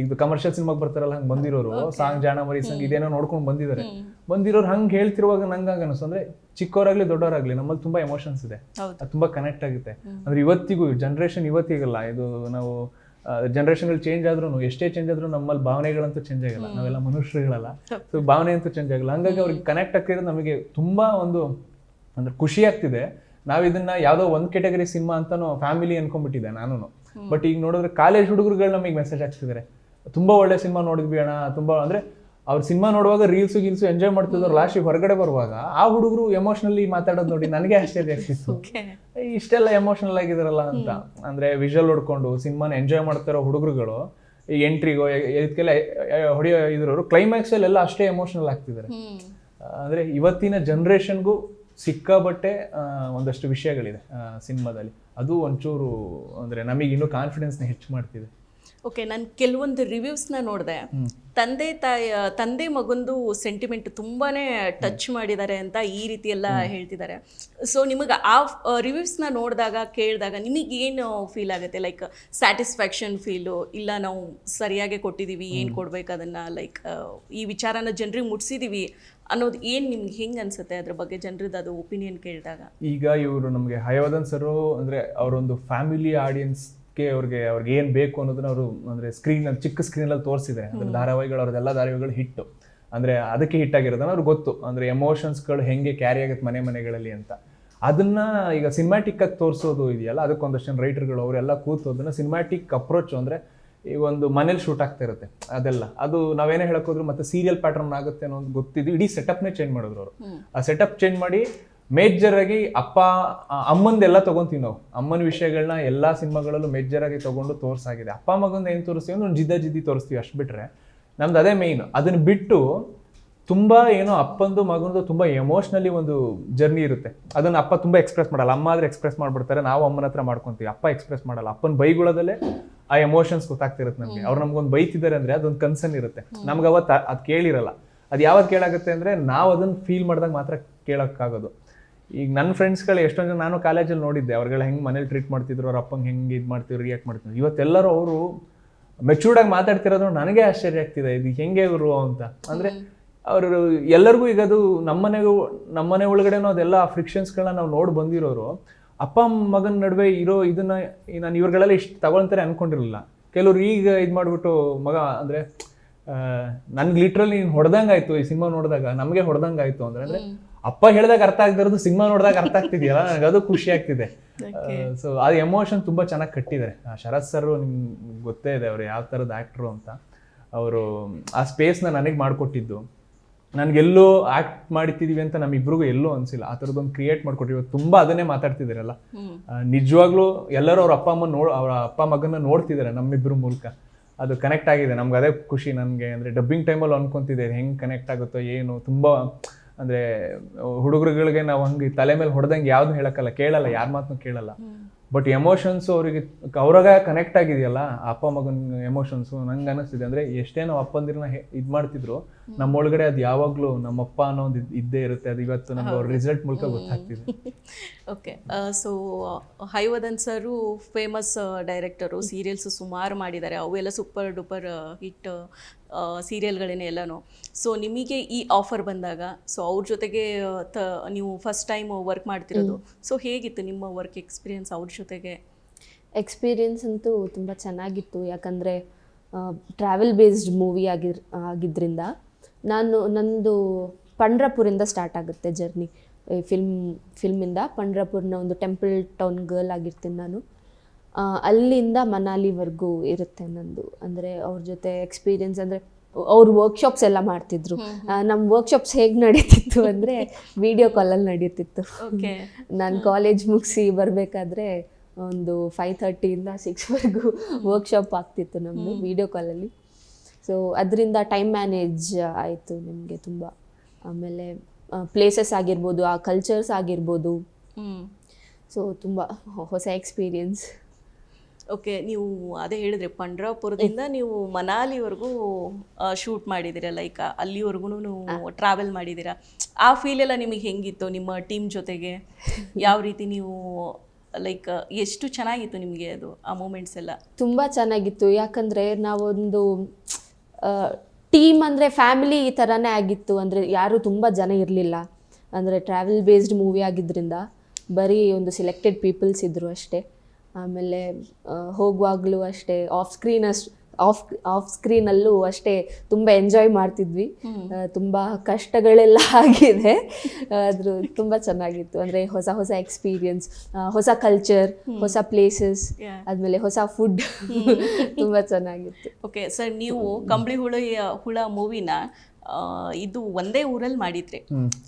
ಈಗ ಕಮರ್ಷಿಯಲ್ ಸಿನಿಮಾಗೆ ಬರ್ತಾರಲ್ಲ ಹಂಗೆ ಬಂದಿರೋರು. ಸಾಂಗ್ ಜಾಣ ಮರಿ ಸಂಗ್ ಇದೇನೋ ನೋಡ್ಕೊಂಡು ಬಂದಿದ್ದಾರೆ. ಬಂದಿರೋರು ಹಂಗೆ ಹೇಳ್ತಿರುವಾಗ ನಂಗೆ ಹಂಗೆ ಅನಿಸ್ತು ಅಂದ್ರೆ ಚಿಕ್ಕವರಾಗ್ಲಿ ದೊಡ್ಡವರಾಗ್ಲಿ ನಮ್ಮಲ್ಲಿ ತುಂಬಾ ಎಮೋಷನ್ಸ್ ಇದೆ. ಅದು ತುಂಬಾ ಕನೆಕ್ಟ್ ಆಗುತ್ತೆ. ಅಂದ್ರೆ ಇವತ್ತಿಗೂ ಜನ್ರೇಷನ್ ಇವತ್ತಿಗಲ್ಲ ಇದು ನಾವು ಜನ್ರೇಷನ್ಗಳು ಚೇಂಜ್ ಆದ್ರೂ ಎಷ್ಟೇ ಚೇಂಜ್ ಆದ್ರೂ ನಮ್ಮಲ್ಲಿ ಭಾವನೆಗಳಂತೂ ಚೇಂಜ್ ಆಗಲ್ಲ. ನಾವೆಲ್ಲ ಮನುಷ್ಯರುಗಳಲ್ಲ. ಸೊ ಭಾವನೆ ಅಂತೂ ಚೇಂಜ್ ಆಗಲ್ಲ. ಹಂಗಾಗಿ ಅವ್ರಿಗೆ ಕನೆಕ್ಟ್ ಆಗ್ತಿರೋದು ನಮಗೆ ತುಂಬಾ ಒಂದು ಅಂದ್ರೆ ಖುಷಿ ಆಗ್ತಿದೆ. ನಾವು ಇದನ್ನ ಯಾವುದೋ ಒಂದು ಕೆಟಗರಿ ಸಿನಿಮಾ ಅಂತಾನು ಫ್ಯಾಮಿಲಿ ಅನ್ಕೊಂಡ್ಬಿಟ್ಟಿದೆ ನಾನು ಬಟ್ ಈಗ ನೋಡಿದ್ರೆ ಕಾಲೇಜ್ ಹುಡುಗರುಗಳು ನಮಗೆ ಮೆಸೇಜ್ ಹಾಕ್ತಿದ್ದಾರೆ ತುಂಬಾ ಒಳ್ಳೆ ಸಿನಿಮಾ ನೋಡಿದ್ವಿ ಅಣ್ಣ ತುಂಬಾ ಅಂದ್ರೆ ಅವ್ರ ಸಿನಿಮಾ ನೋಡುವಾಗ ರೀಲ್ಸ್ ಗೀಲ್ಸ್ ಎಂಜಾಯ್ ಮಾಡ್ತಿದ್ರು. ಲಾಸ್ಟಿಗೆ ಹೊರಗಡೆ ಬರುವಾಗ ಆ ಹುಡುಗರು ಎಮೋಷನಲಿ ಮಾತಾಡೋದು ನೋಡಿ ನನಗೆ ಆಶ್ಚರ್ಯ ಆಗ್ತಿತ್ತು. ಇಷ್ಟೆಲ್ಲ ಎಮೋಷನಲ್ ಆಗಿದ್ರಲ್ಲ ಅಂತ. ಅಂದ್ರೆ ವಿಜುವಲ್ ಹೊಡ್ಕೊಂಡು ಸಿನಿಮಾನ ಎಂಜಾಯ್ ಮಾಡ್ತಿರೋ ಹುಡುಗರುಗಳು ಈ ಎಂಟ್ರಿಗೋ ಇದಕ್ಕೆಲ್ಲ ಹೊಡೆಯೋ ಇದ್ರವರು ಕ್ಲೈಮ್ಯಾಕ್ಸ್ ಅಲ್ಲಿ ಎಲ್ಲ ಅಷ್ಟೇ ಎಮೋಷನಲ್ ಆಗ್ತಿದ್ದಾರೆ ಅಂದ್ರೆ ಇವತ್ತಿನ ಜನ್ರೇಷನ್ಗೂ ಸಿಕ್ಕಾಬಟ್ಟೆ ಒಂದಷ್ಟು ವಿಷಯಗಳಿದೆ ಸಿನಿಮಾದಲ್ಲಿ. ಅದು ಒಂಚೂರು ಅಂದರೆ ನಮಗೆ ಇನ್ನೂ ಕಾನ್ಫಿಡೆನ್ಸ್ನ ಹೆಚ್ಚು ಮಾಡ್ತಿದೆ. ಓಕೆ ನಾನು ಕೆಲವೊಂದು ರಿವ್ಯೂಸ್ನ ನೋಡಿದೆ. ತಂದೆ ತಾಯಿ ತಂದೆ ಮಗಂದು ಸೆಂಟಿಮೆಂಟ್ ತುಂಬಾ ಟಚ್ ಮಾಡಿದ್ದಾರೆ ಅಂತ ಈ ರೀತಿ ಎಲ್ಲ ಹೇಳ್ತಿದ್ದಾರೆ. ಸೊ ನಿಮಗೆ ಆ ರಿವ್ಯೂಸ್ನ ನೋಡಿದಾಗ ಕೇಳಿದಾಗ ನಿಮಗೆ ಏನು ಫೀಲ್ ಆಗುತ್ತೆ? ಲೈಕ್ ಸ್ಯಾಟಿಸ್ಫ್ಯಾಕ್ಷನ್ ಫೀಲು ಇಲ್ಲ ನಾವು ಸರಿಯಾಗಿ ಕೊಟ್ಟಿದ್ದೀವಿ ಏನು ಕೊಡಬೇಕು ಅದನ್ನು? ಲೈಕ್ ಈ ವಿಚಾರನ ಜನರಿಗೆ ಮುಟ್ಸಿದೀವಿ ಅನ್ನೋದು ಏನು ನಿಮ್ಗೆ ಹೆಂಗೆ ಅನ್ಸುತ್ತೆ ಅದ್ರ ಬಗ್ಗೆ ಜನರದ್ದು ಅದು ಒಪಿನಿಯನ್ ಕೇಳಿದಾಗ? ಈಗ ಇವರು ನಮಗೆ ಹಯವದನ್ ಸರು ಅಂದರೆ ಅವರೊಂದು ಫ್ಯಾಮಿಲಿ ಆಡಿಯನ್ಸ್ಗೆ ಅವ್ರಿಗೆ ಅವ್ರಿಗೆ ಏನು ಬೇಕು ಅನ್ನೋದನ್ನ ಅವರು ಅಂದರೆ ಸ್ಕ್ರೀನ್ ಚಿಕ್ಕ ಸ್ಕ್ರೀನಲ್ಲಿ ತೋರಿಸಿದ್ದಾರೆ ಅಂದರೆ ಧಾರಾವಾಹಿಗಳು ಅವ್ರದ್ದೆಲ್ಲ ಧಾರಾವಾಹಿಗಳು ಹಿಟ್ಟು. ಅಂದರೆ ಅದಕ್ಕೆ ಹಿಟ್ ಆಗಿರೋದನ್ನ ಅವ್ರಿಗೆ ಗೊತ್ತು. ಅಂದರೆ ಎಮೋಷನ್ಸ್ಗಳು ಹೆಂಗೆ ಕ್ಯಾರಿ ಆಗುತ್ತೆ ಮನೆ ಮನೆಗಳಲ್ಲಿ ಅಂತ. ಅದನ್ನ ಈಗ ಸಿನಿಮ್ಯಾಟಿಕ್ ಆಗಿ ತೋರಿಸೋದು ಇದೆಯಲ್ಲ ಅದಕ್ಕೊಂದಷ್ಟು ಜನ ರೈಟರ್ಗಳು ಅವರೆಲ್ಲ ಕೂತು ಅದನ್ನ ಸಿನಿಮ್ಯಾಟಿಕ್ ಅಪ್ರೋಚ್ ಅಂದ್ರೆ ಈ ಒಂದು ಮನೇಲಿ ಶೂಟ್ ಆಗ್ತಾ ಇರುತ್ತೆ ಅದೆಲ್ಲ. ಅದು ನಾವೇನೇ ಹೇಳಕ್ ಹೋದ್ರು ಮತ್ತೆ ಸೀರಿಯಲ್ ಪ್ಯಾಟರ್ನ್ ಆಗುತ್ತೆ ಅನ್ನೋ ಒಂದು ಗೊತ್ತಿದ್ದು ಇಡೀ ಸೆಟಪ್ನೇ ಚೇಂಜ್ ಮಾಡಿದ್ರು ಅವರು. ಆ ಸೆಟಪ್ ಚೇಂಜ್ ಮಾಡಿ ಮೇಜರ್ ಆಗಿ ಅಪ್ಪ ಅಮ್ಮಂದೆಲ್ಲ ತಗೊಂತೀವಿ ನಾವು ಅಮ್ಮನ ವಿಷಯಗಳನ್ನ ಎಲ್ಲಾ ಸಿನಿಮಾಗಳಲ್ಲೂ ಮೇಜರ್ ಆಗಿ ತಗೊಂಡು ತೋರ್ಸಾಗಿದೆ. ಅಪ್ಪ ಮಗಂದ ಏನು ತೋರಿಸ್ತೀವಿ ಅಂದ್ರೆ ಒಂದು ಜಿದ್ದ ಜಿದ್ದಿ ತೋರಿಸ್ತೀವಿ ಅಷ್ಟು ಬಿಟ್ರೆ. ನಮ್ದು ಅದೇ ಮೇಯ್ನ್ ಅದನ್ನ ಬಿಟ್ಟು ತುಂಬಾ ಏನೋ ಅಪ್ಪಂದು ಮಗನದು ತುಂಬಾ ಎಮೋಷ್ನಲಿ ಒಂದು ಜರ್ನಿ ಇರುತ್ತೆ. ಅದನ್ನ ಅಪ್ಪ ತುಂಬಾ ಎಕ್ಸ್ಪ್ರೆಸ್ ಮಾಡಲ್ಲ. ಅಮ್ಮ ಆದ್ರೆ ಎಕ್ಸ್ಪ್ರೆಸ್ ಮಾಡ್ಬಿಡ್ತಾರೆ. ನಾವು ಅಮ್ಮನ ಹತ್ರ ಮಾಡ್ಕೊತೀವಿ. ಅಪ್ಪ ಎಕ್ಸ್ಪ್ರೆಸ್ ಮಾಡಲ್ಲ. ಅಪ್ಪನ ಬೈಗುಳದಲ್ಲೇ ಆ ಎಮೋಷನ್ಸ್ ಗೊತ್ತಾಗ್ತಿರುತ್ತೆ ನಮಗೆ. ಅವ್ರು ನಮ್ಗೊಂದು ಬೈತಿದ್ದಾರೆ ಅಂದ್ರೆ ಅದೊಂದು ಕನ್ಸರ್ನ್ ಇರುತ್ತೆ. ನಮ್ಗೆ ಅವತ್ತು ಅದು ಕೇಳಿರಲ್ಲ. ಅದು ಯಾವಾಗ ಕೇಳಾಗುತ್ತೆ ಅಂದ್ರೆ ನಾವು ಅದನ್ನ ಫೀಲ್ ಮಾಡಿದಾಗ ಮಾತ್ರ ಕೇಳೋಕ್ಕಾಗೋದು. ಈಗ ನನ್ನ ಫ್ರೆಂಡ್ಸ್ಗಳು ಎಷ್ಟೊಂದು ಜನ ನಾನು ಕಾಲೇಜಲ್ಲಿ ನೋಡಿದ್ದೆ. ಅವ್ರಿಗೆಲ್ಲ ಹೆಂಗೆ ಮನೇಲಿ ಟ್ರೀಟ್ ಮಾಡ್ತಿದ್ರು ಅವ್ರ ಅಪ್ಪಂಗೆ ಹೆಂಗೆ ಇದು ಮಾಡ್ತಿದ್ರು ರಿಯಾಕ್ಟ್ ಮಾಡ್ತಿದ್ರು. ಇವತ್ತೆಲ್ಲರೂ ಅವರು ಮೆಚೂರ್ಡ್ ಆಗಿ ಮಾತಾಡ್ತಿರೋದು ನನಗೆ ಆಶ್ಚರ್ಯ ಆಗ್ತಿದೆ. ಇದು ಹೆಂಗೆ ಇವರು ಅಂತ. ಅಂದ್ರೆ ಅವರು ಎಲ್ಲರಿಗೂ ಈಗ ಅದು ನಮ್ಮನೆಗೂ ನಮ್ಮನೆ ಒಳಗಡೆನೂ ಅದೆಲ್ಲ ಫ್ರಿಕ್ಷನ್ಸ್ಗಳನ್ನ ನಾವು ನೋಡಿ ಬಂದಿರೋರು ಅಪ್ಪ ಮಗನ ನಡುವೆ ಇರೋ ಇದನ್ನ ನಾನು ಇವ್ರಗಳೆಲ್ಲ ಇಷ್ಟು ತಗೊಳ್ತಾರೆ ಅನ್ಕೊಂಡಿರಲಿಲ್ಲ. ಕೆಲವ್ರು ಈಗ ಇದು ಮಾಡ್ಬಿಟ್ಟು ಮಗ ಅಂದ್ರೆ ನನ್ಗೆ ಲಿಟ್ರಲಿ ನೀನು ಹೊಡೆದಂಗಾಯ್ತು ಈ ಸಿನಿಮಾ ನೋಡಿದಾಗ ನಮಗೆ ಹೊಡೆದಂಗಾಯ್ತು ಅಂದ್ರೆ ಅಂದ್ರೆ ಅಪ್ಪ ಹೇಳಿದಾಗ ಅರ್ಥ ಆಗ್ದಿರೋದು ಸಿನಿಮಾ ನೋಡಿದಾಗ ಅರ್ಥ ಆಗ್ತಿದೆಯಲ್ಲ ನನಗೆ ಅದು ಖುಷಿ ಆಗ್ತಿದೆ. ಸೊ ಆ ಎಮೋಷನ್ ತುಂಬಾ ಚೆನ್ನಾಗಿ ಕಟ್ಟಿದ್ದಾರೆ. ಆ ಶರತ್ ಸರ್ ನಿಮ್ಗೆ ಗೊತ್ತೇ ಇದೆ ಅವ್ರು ಯಾವ ಥರದ ಆ್ಯಕ್ಟ್ರು ಅಂತ. ಅವರು ಆ ಸ್ಪೇಸ್ನ ನನಗೆ ಮಾಡಿಕೊಟ್ಟಿದ್ದು. ನನಗೆಲ್ಲೋ ಆಕ್ಟ್ ಮಾಡ್ತಿದೀವಿ ಅಂತ ನಮ್ಮಿಬ್ರಿಗೂ ಎಲ್ಲೋ ಅನ್ಸಿಲ್ಲ. ಆ ಥರದೊಂದು ಕ್ರಿಯೇಟ್ ಮಾಡ್ಕೊಟ್ಟಿವಿ ತುಂಬಾ ಅದನ್ನೇ ಮಾತಾಡ್ತಿದ್ದೀರಲ್ಲ? ನಿಜವಾಗ್ಲೂ ಎಲ್ಲರೂ ಅವ್ರ ಅಪ್ಪ ಅಮ್ಮ ನೋಡ್ ಅವ್ರ ಅಪ್ಪ ಮಗನ ನೋಡ್ತಿದ್ದಾರೆ ನಮ್ಮಿಬ್ರ ಮೂಲಕ. ಅದು ಕನೆಕ್ಟ್ ಆಗಿದೆ. ನಮ್ಗೆ ಅದೇ ಖುಷಿ ನನಗೆ. ಅಂದರೆ ಡಬ್ಬಿಂಗ್ ಟೈಮಲ್ಲಿ ಅನ್ಕೊಂತಿದ್ದೆ ಹೆಂಗೆ ಕನೆಕ್ಟ್ ಆಗುತ್ತೋ ಏನು? ತುಂಬ ಅಂದರೆ ಹುಡುಗರುಗಳಿಗೆ ನಾವು ಹಂಗೆ ತಲೆ ಮೇಲೆ ಹೊಡೆದಂಗೆ ಯಾವುದು ಹೇಳಕ್ಕಲ್ಲ. ಕೇಳಲ್ಲ. ಯಾರ ಮಾತನ್ನು ಕೇಳಲ್ಲ. ಬಟ್ ಎಮೋಷನ್ಸು ಅವರಿಗೆ ಅವ್ರಾಗ ಕನೆಕ್ಟ್ ಆಗಿದೆಯಲ್ಲ ಅಪ್ಪ ಮಗನ ಎಮೋಷನ್ಸು ನಂಗೆ ಅನಿಸ್ತಿದೆ. ಅಂದರೆ ಎಷ್ಟೇ ನಾವು ಅಪ್ಪಂದಿರನ್ನ ಇದು ಮಾಡ್ತಿದ್ರು ನಮ್ಮ ಒಳಗಡೆ ಅದು ಯಾವಾಗಲೂ ನಮ್ಮಪ್ಪ ಅನ್ನೋದು ಇದ್- ಇದ್ದೇ ಇರುತ್ತೆ. ಅದು ಇವತ್ತು ನಮ್ಗೆ ಅವ್ರ ರಿಸಲ್ಟ್ ಮೂಲಕ ಗೊತ್ತಾಗ್ತಿದೆ. Okay so Hayavadan sir famous director serials ಸುಮಾರು ಮಾಡಿದ್ದಾರೆ ಅವೆಲ್ಲ ಸೂಪರ್ ಡೂಪರ್ ಹಿಟ್ ಸೀರಿಯಲ್ಗಳೇನೆ ಎಲ್ಲನೂ ಸೊ ನಿಮಗೆ ಈ ಆಫರ್ ಬಂದಾಗ ಸೊ ಅವ್ರ ಜೊತೆಗೆ ತ ನೀವು ಫಸ್ಟ್ ಟೈಮ್ ವರ್ಕ್ ಮಾಡ್ತಿರೋದು. ಸೊ ಹೇಗಿತ್ತು ನಿಮ್ಮ ವರ್ಕ್ ಎಕ್ಸ್ಪೀರಿಯನ್ಸ್ ಅವ್ರ ಜೊತೆಗೆ? ಎಕ್ಸ್ಪೀರಿಯನ್ಸ್ ಅಂತೂ ತುಂಬ ಚೆನ್ನಾಗಿತ್ತು. ಯಾಕಂದರೆ ಟ್ರಾವೆಲ್ ಬೇಸ್ಡ್ ಮೂವಿ ಆಗಿರ್ ಆಗಿದ್ದರಿಂದ ನಾನು ನಂದು ಪಂಡ್ರಪುರಿಂದ ಸ್ಟಾರ್ಟ್ ಆಗುತ್ತೆ ಜರ್ನಿ ಫಿಲ್ಮ್ ಫಿಲ್ಮಿಂದ ಪಂಡ್ರಪುರ್ನ ಒಂದು ಟೆಂಪಲ್ ಟೌನ್ ಗರ್ಲ್ ಆಗಿರ್ತೀನಿ ನಾನು. ಅಲ್ಲಿಂದ ಮನಾಲಿವರೆಗೂ ಇರುತ್ತೆ ನಂದು. ಅಂದರೆ ಅವ್ರ ಜೊತೆ ಎಕ್ಸ್ಪೀರಿಯನ್ಸ್ ಅಂದರೆ ಅವ್ರ ವರ್ಕ್ಶಾಪ್ಸ್ ಎಲ್ಲ ಮಾಡ್ತಿದ್ರು. ನಮ್ಮ ವರ್ಕ್ಶಾಪ್ಸ್ ಹೇಗೆ ನಡೀತಿತ್ತು ಅಂದರೆ ವಿಡಿಯೋ ಕಾಲಲ್ಲಿ ನಡೀತಿತ್ತು. ಓಕೆ ನಾನು ಕಾಲೇಜ್ ಮುಗಿಸಿ ಬರಬೇಕಾದ್ರೆ ಒಂದು ಫೈವ್ ಥರ್ಟಿಯಿಂದ ಸಿಕ್ಸ್ವರೆಗೂ ವರ್ಕ್ಶಾಪ್ ಆಗ್ತಿತ್ತು ನಮ್ಮದು ವಿಡಿಯೋ ಕಾಲಲ್ಲಿ ಸೊ ಅದರಿಂದ ಟೈಮ್ ಮ್ಯಾನೇಜ್ ಆಯಿತು ನಿಮಗೆ ತುಂಬ. ಆಮೇಲೆ ಪ್ಲೇಸಸ್ ಆಗಿರ್ಬೋದು ಆ ಕಲ್ಚರ್ಸ್ ಆಗಿರ್ಬೋದು. ಸೊ ತುಂಬ ಹೊಸ ಎಕ್ಸ್ಪೀರಿಯನ್ಸ್ ಓಕೆ ನೀವು ಅದೇ ಹೇಳಿದ್ರಿ ಪಂಡ್ರಾಪುರದಿಂದ ನೀವು ಮನಾಲಿವರೆಗೂ ಶೂಟ್ ಮಾಡಿದ್ದೀರಾ ಲೈಕ್ ಅಲ್ಲಿವರೆಗೂ ನೀವು ಟ್ರಾವೆಲ್ ಮಾಡಿದ್ದೀರಾ ಆ ಫೀಲ್ ಎಲ್ಲ ನಿಮಗೆ ಹೆಂಗಿತ್ತು ನಿಮ್ಮ ಟೀಮ್ ಜೊತೆಗೆ? ಯಾವ ರೀತಿ ನೀವು ಲೈಕ್ ಎಷ್ಟು ಚೆನ್ನಾಗಿತ್ತು ನಿಮಗೆ ಅದು ಆ ಮೂಮೆಂಟ್ಸ್ ಎಲ್ಲ? ತುಂಬ ಚೆನ್ನಾಗಿತ್ತು. ಯಾಕಂದರೆ ನಾವೊಂದು ಟೀಮ್ ಅಂದರೆ ಫ್ಯಾಮಿಲಿ ಈ ಥರನೇ ಆಗಿತ್ತು. ಅಂದರೆ ಯಾರೂ ತುಂಬ ಜನ ಇರಲಿಲ್ಲ. ಅಂದರೆ ಟ್ರಾವೆಲ್ ಬೇಸ್ಡ್ ಮೂವಿ ಆಗಿದ್ದರಿಂದ ಬರೀ ಒಂದು ಸೆಲೆಕ್ಟೆಡ್ ಪೀಪಲ್ಸ್ ಇದ್ದರು ಅಷ್ಟೇ. ಆಮೇಲೆ ಆ, ಹೋಗುವಾಗಲೂ ಅಷ್ಟೇ ಆಫ್ ಸ್ಕ್ರೀನ್ ಅಷ್ಟು ಆಫ್ ಆಫ್ ಸ್ಕ್ರೀನಲ್ಲೂ ಅಷ್ಟೇ ತುಂಬ ಎಂಜಾಯ್ ಮಾಡ್ತಿದ್ವಿ. ತುಂಬ ಕಷ್ಟಗಳೆಲ್ಲ ಆಗಿದೆ. ಆದರೂ ತುಂಬ ಚೆನ್ನಾಗಿತ್ತು. ಅಂದರೆ ಹೊಸ ಹೊಸ ಎಕ್ಸ್ಪೀರಿಯನ್ಸ್ ಹೊಸ ಕಲ್ಚರ್ ಹೊಸ ಪ್ಲೇಸಸ್ ಆದ್ಮೇಲೆ ಆದಮೇಲೆ ಹೊಸ ಫುಡ್ ತುಂಬ ಚೆನ್ನಾಗಿತ್ತು. ಓಕೆ ಸರ್ ನೀವು ಕಂಬಳಿ ಹುಳ ಹುಳ ಮೂವಿನ ಇದು ಒಂದೇ ಊರಲ್ಲಿ ಮಾಡಿದ್ರೆ.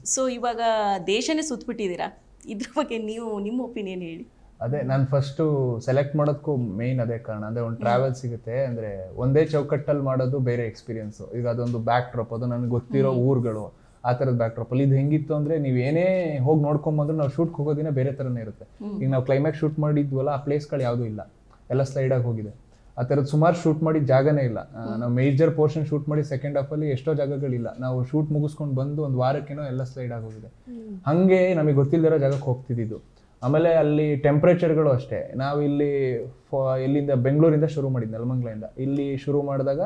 ಸೊ ಇವಾಗ ದೇಶನೇ ಸುತ್ತಬಿಟ್ಟಿದ್ದೀರಾ ಇದ್ರ ಬಗ್ಗೆ ನೀವು ನಿಮ್ಮ ಒಪಿನಿಯನ್ ಹೇಳಿ. ಅದೇ ನಾನು ಫಸ್ಟು ಸೆಲೆಕ್ಟ್ ಮಾಡೋದಕ್ಕೂ ಮೇಯ್ನ್ ಅದೇ ಕಾರಣ. ಅಂದರೆ ಒಂದು ಟ್ರಾವೆಲ್ ಸಿಗುತ್ತೆ ಅಂದರೆ ಒಂದೇ ಚೌಕಟ್ಟಲ್ಲಿ ಮಾಡೋದು ಬೇರೆ ಎಕ್ಸ್ಪೀರಿಯನ್ಸು ಈಗ ಅದೊಂದು ಬ್ಯಾಕ್ ಡ್ರಾಪ್ ಅದು ನನಗೆ ಗೊತ್ತಿರೋ ಊರುಗಳು ಆ ಥರದ ಬ್ಯಾಕ್ ಡ್ರಾಪ್ ಅಲ್ಲಿ. ಇದು ಹೆಂಗಿತ್ತು ಅಂದರೆ ನೀವು ಏನೇ ಹೋಗಿ ನೋಡ್ಕೊಂಬಂದ್ರು ನಾವು ಶೂಟ್ಗೆ ಹೋಗೋದಿನ ಬೇರೆ ಥರನೇ ಇರುತ್ತೆ. ಈಗ ನಾವು ಕ್ಲೈಮ್ಯಾಕ್ಸ್ ಶೂಟ್ ಮಾಡಿದ್ವಲ್ಲ ಆ ಪ್ಲೇಸ್ಗಳು ಯಾವುದೂ ಇಲ್ಲ. ಎಲ್ಲ ಸ್ಲೈಡಾಗಿ ಹೋಗಿದೆ. ಆ ಥರದ್ದು ಸುಮಾರು ಶೂಟ್ ಮಾಡಿದ ಜಾಗನೇ ಇಲ್ಲ. ನಾವು ಮೇಜರ್ ಪೋರ್ಷನ್ ಶೂಟ್ ಮಾಡಿ ಸೆಕೆಂಡ್ ಹಾಫಲ್ಲಿ ಎಷ್ಟೋ ಜಾಗಗಳಿಲ್ಲ. ನಾವು ಶೂಟ್ ಮುಗಿಸ್ಕೊಂಡು ಬಂದು ಒಂದು ವಾರಕ್ಕೇನೋ ಎಲ್ಲ ಸ್ಲೈಡ್ ಹೋಗಿದೆ. ಹಾಗೆ ನಮಗೆ ಗೊತ್ತಿಲ್ಲದಿರೋ ಜಾಗಕ್ಕೆ ಹೋಗ್ತಿದ್ದು ಆಮೇಲೆ ಅಲ್ಲಿ ಟೆಂಪ್ರೇಚರ್ಗಳು ಅಷ್ಟೇ. ನಾವು ಇಲ್ಲಿ ಫ- ಇಲ್ಲಿಂದ ಬೆಂಗಳೂರಿಂದ ಶುರು ಮಾಡಿದ್ದು ನೆಲಮಂಗ್ಲಿಂದ ಇಲ್ಲಿ ಶುರು ಮಾಡಿದಾಗ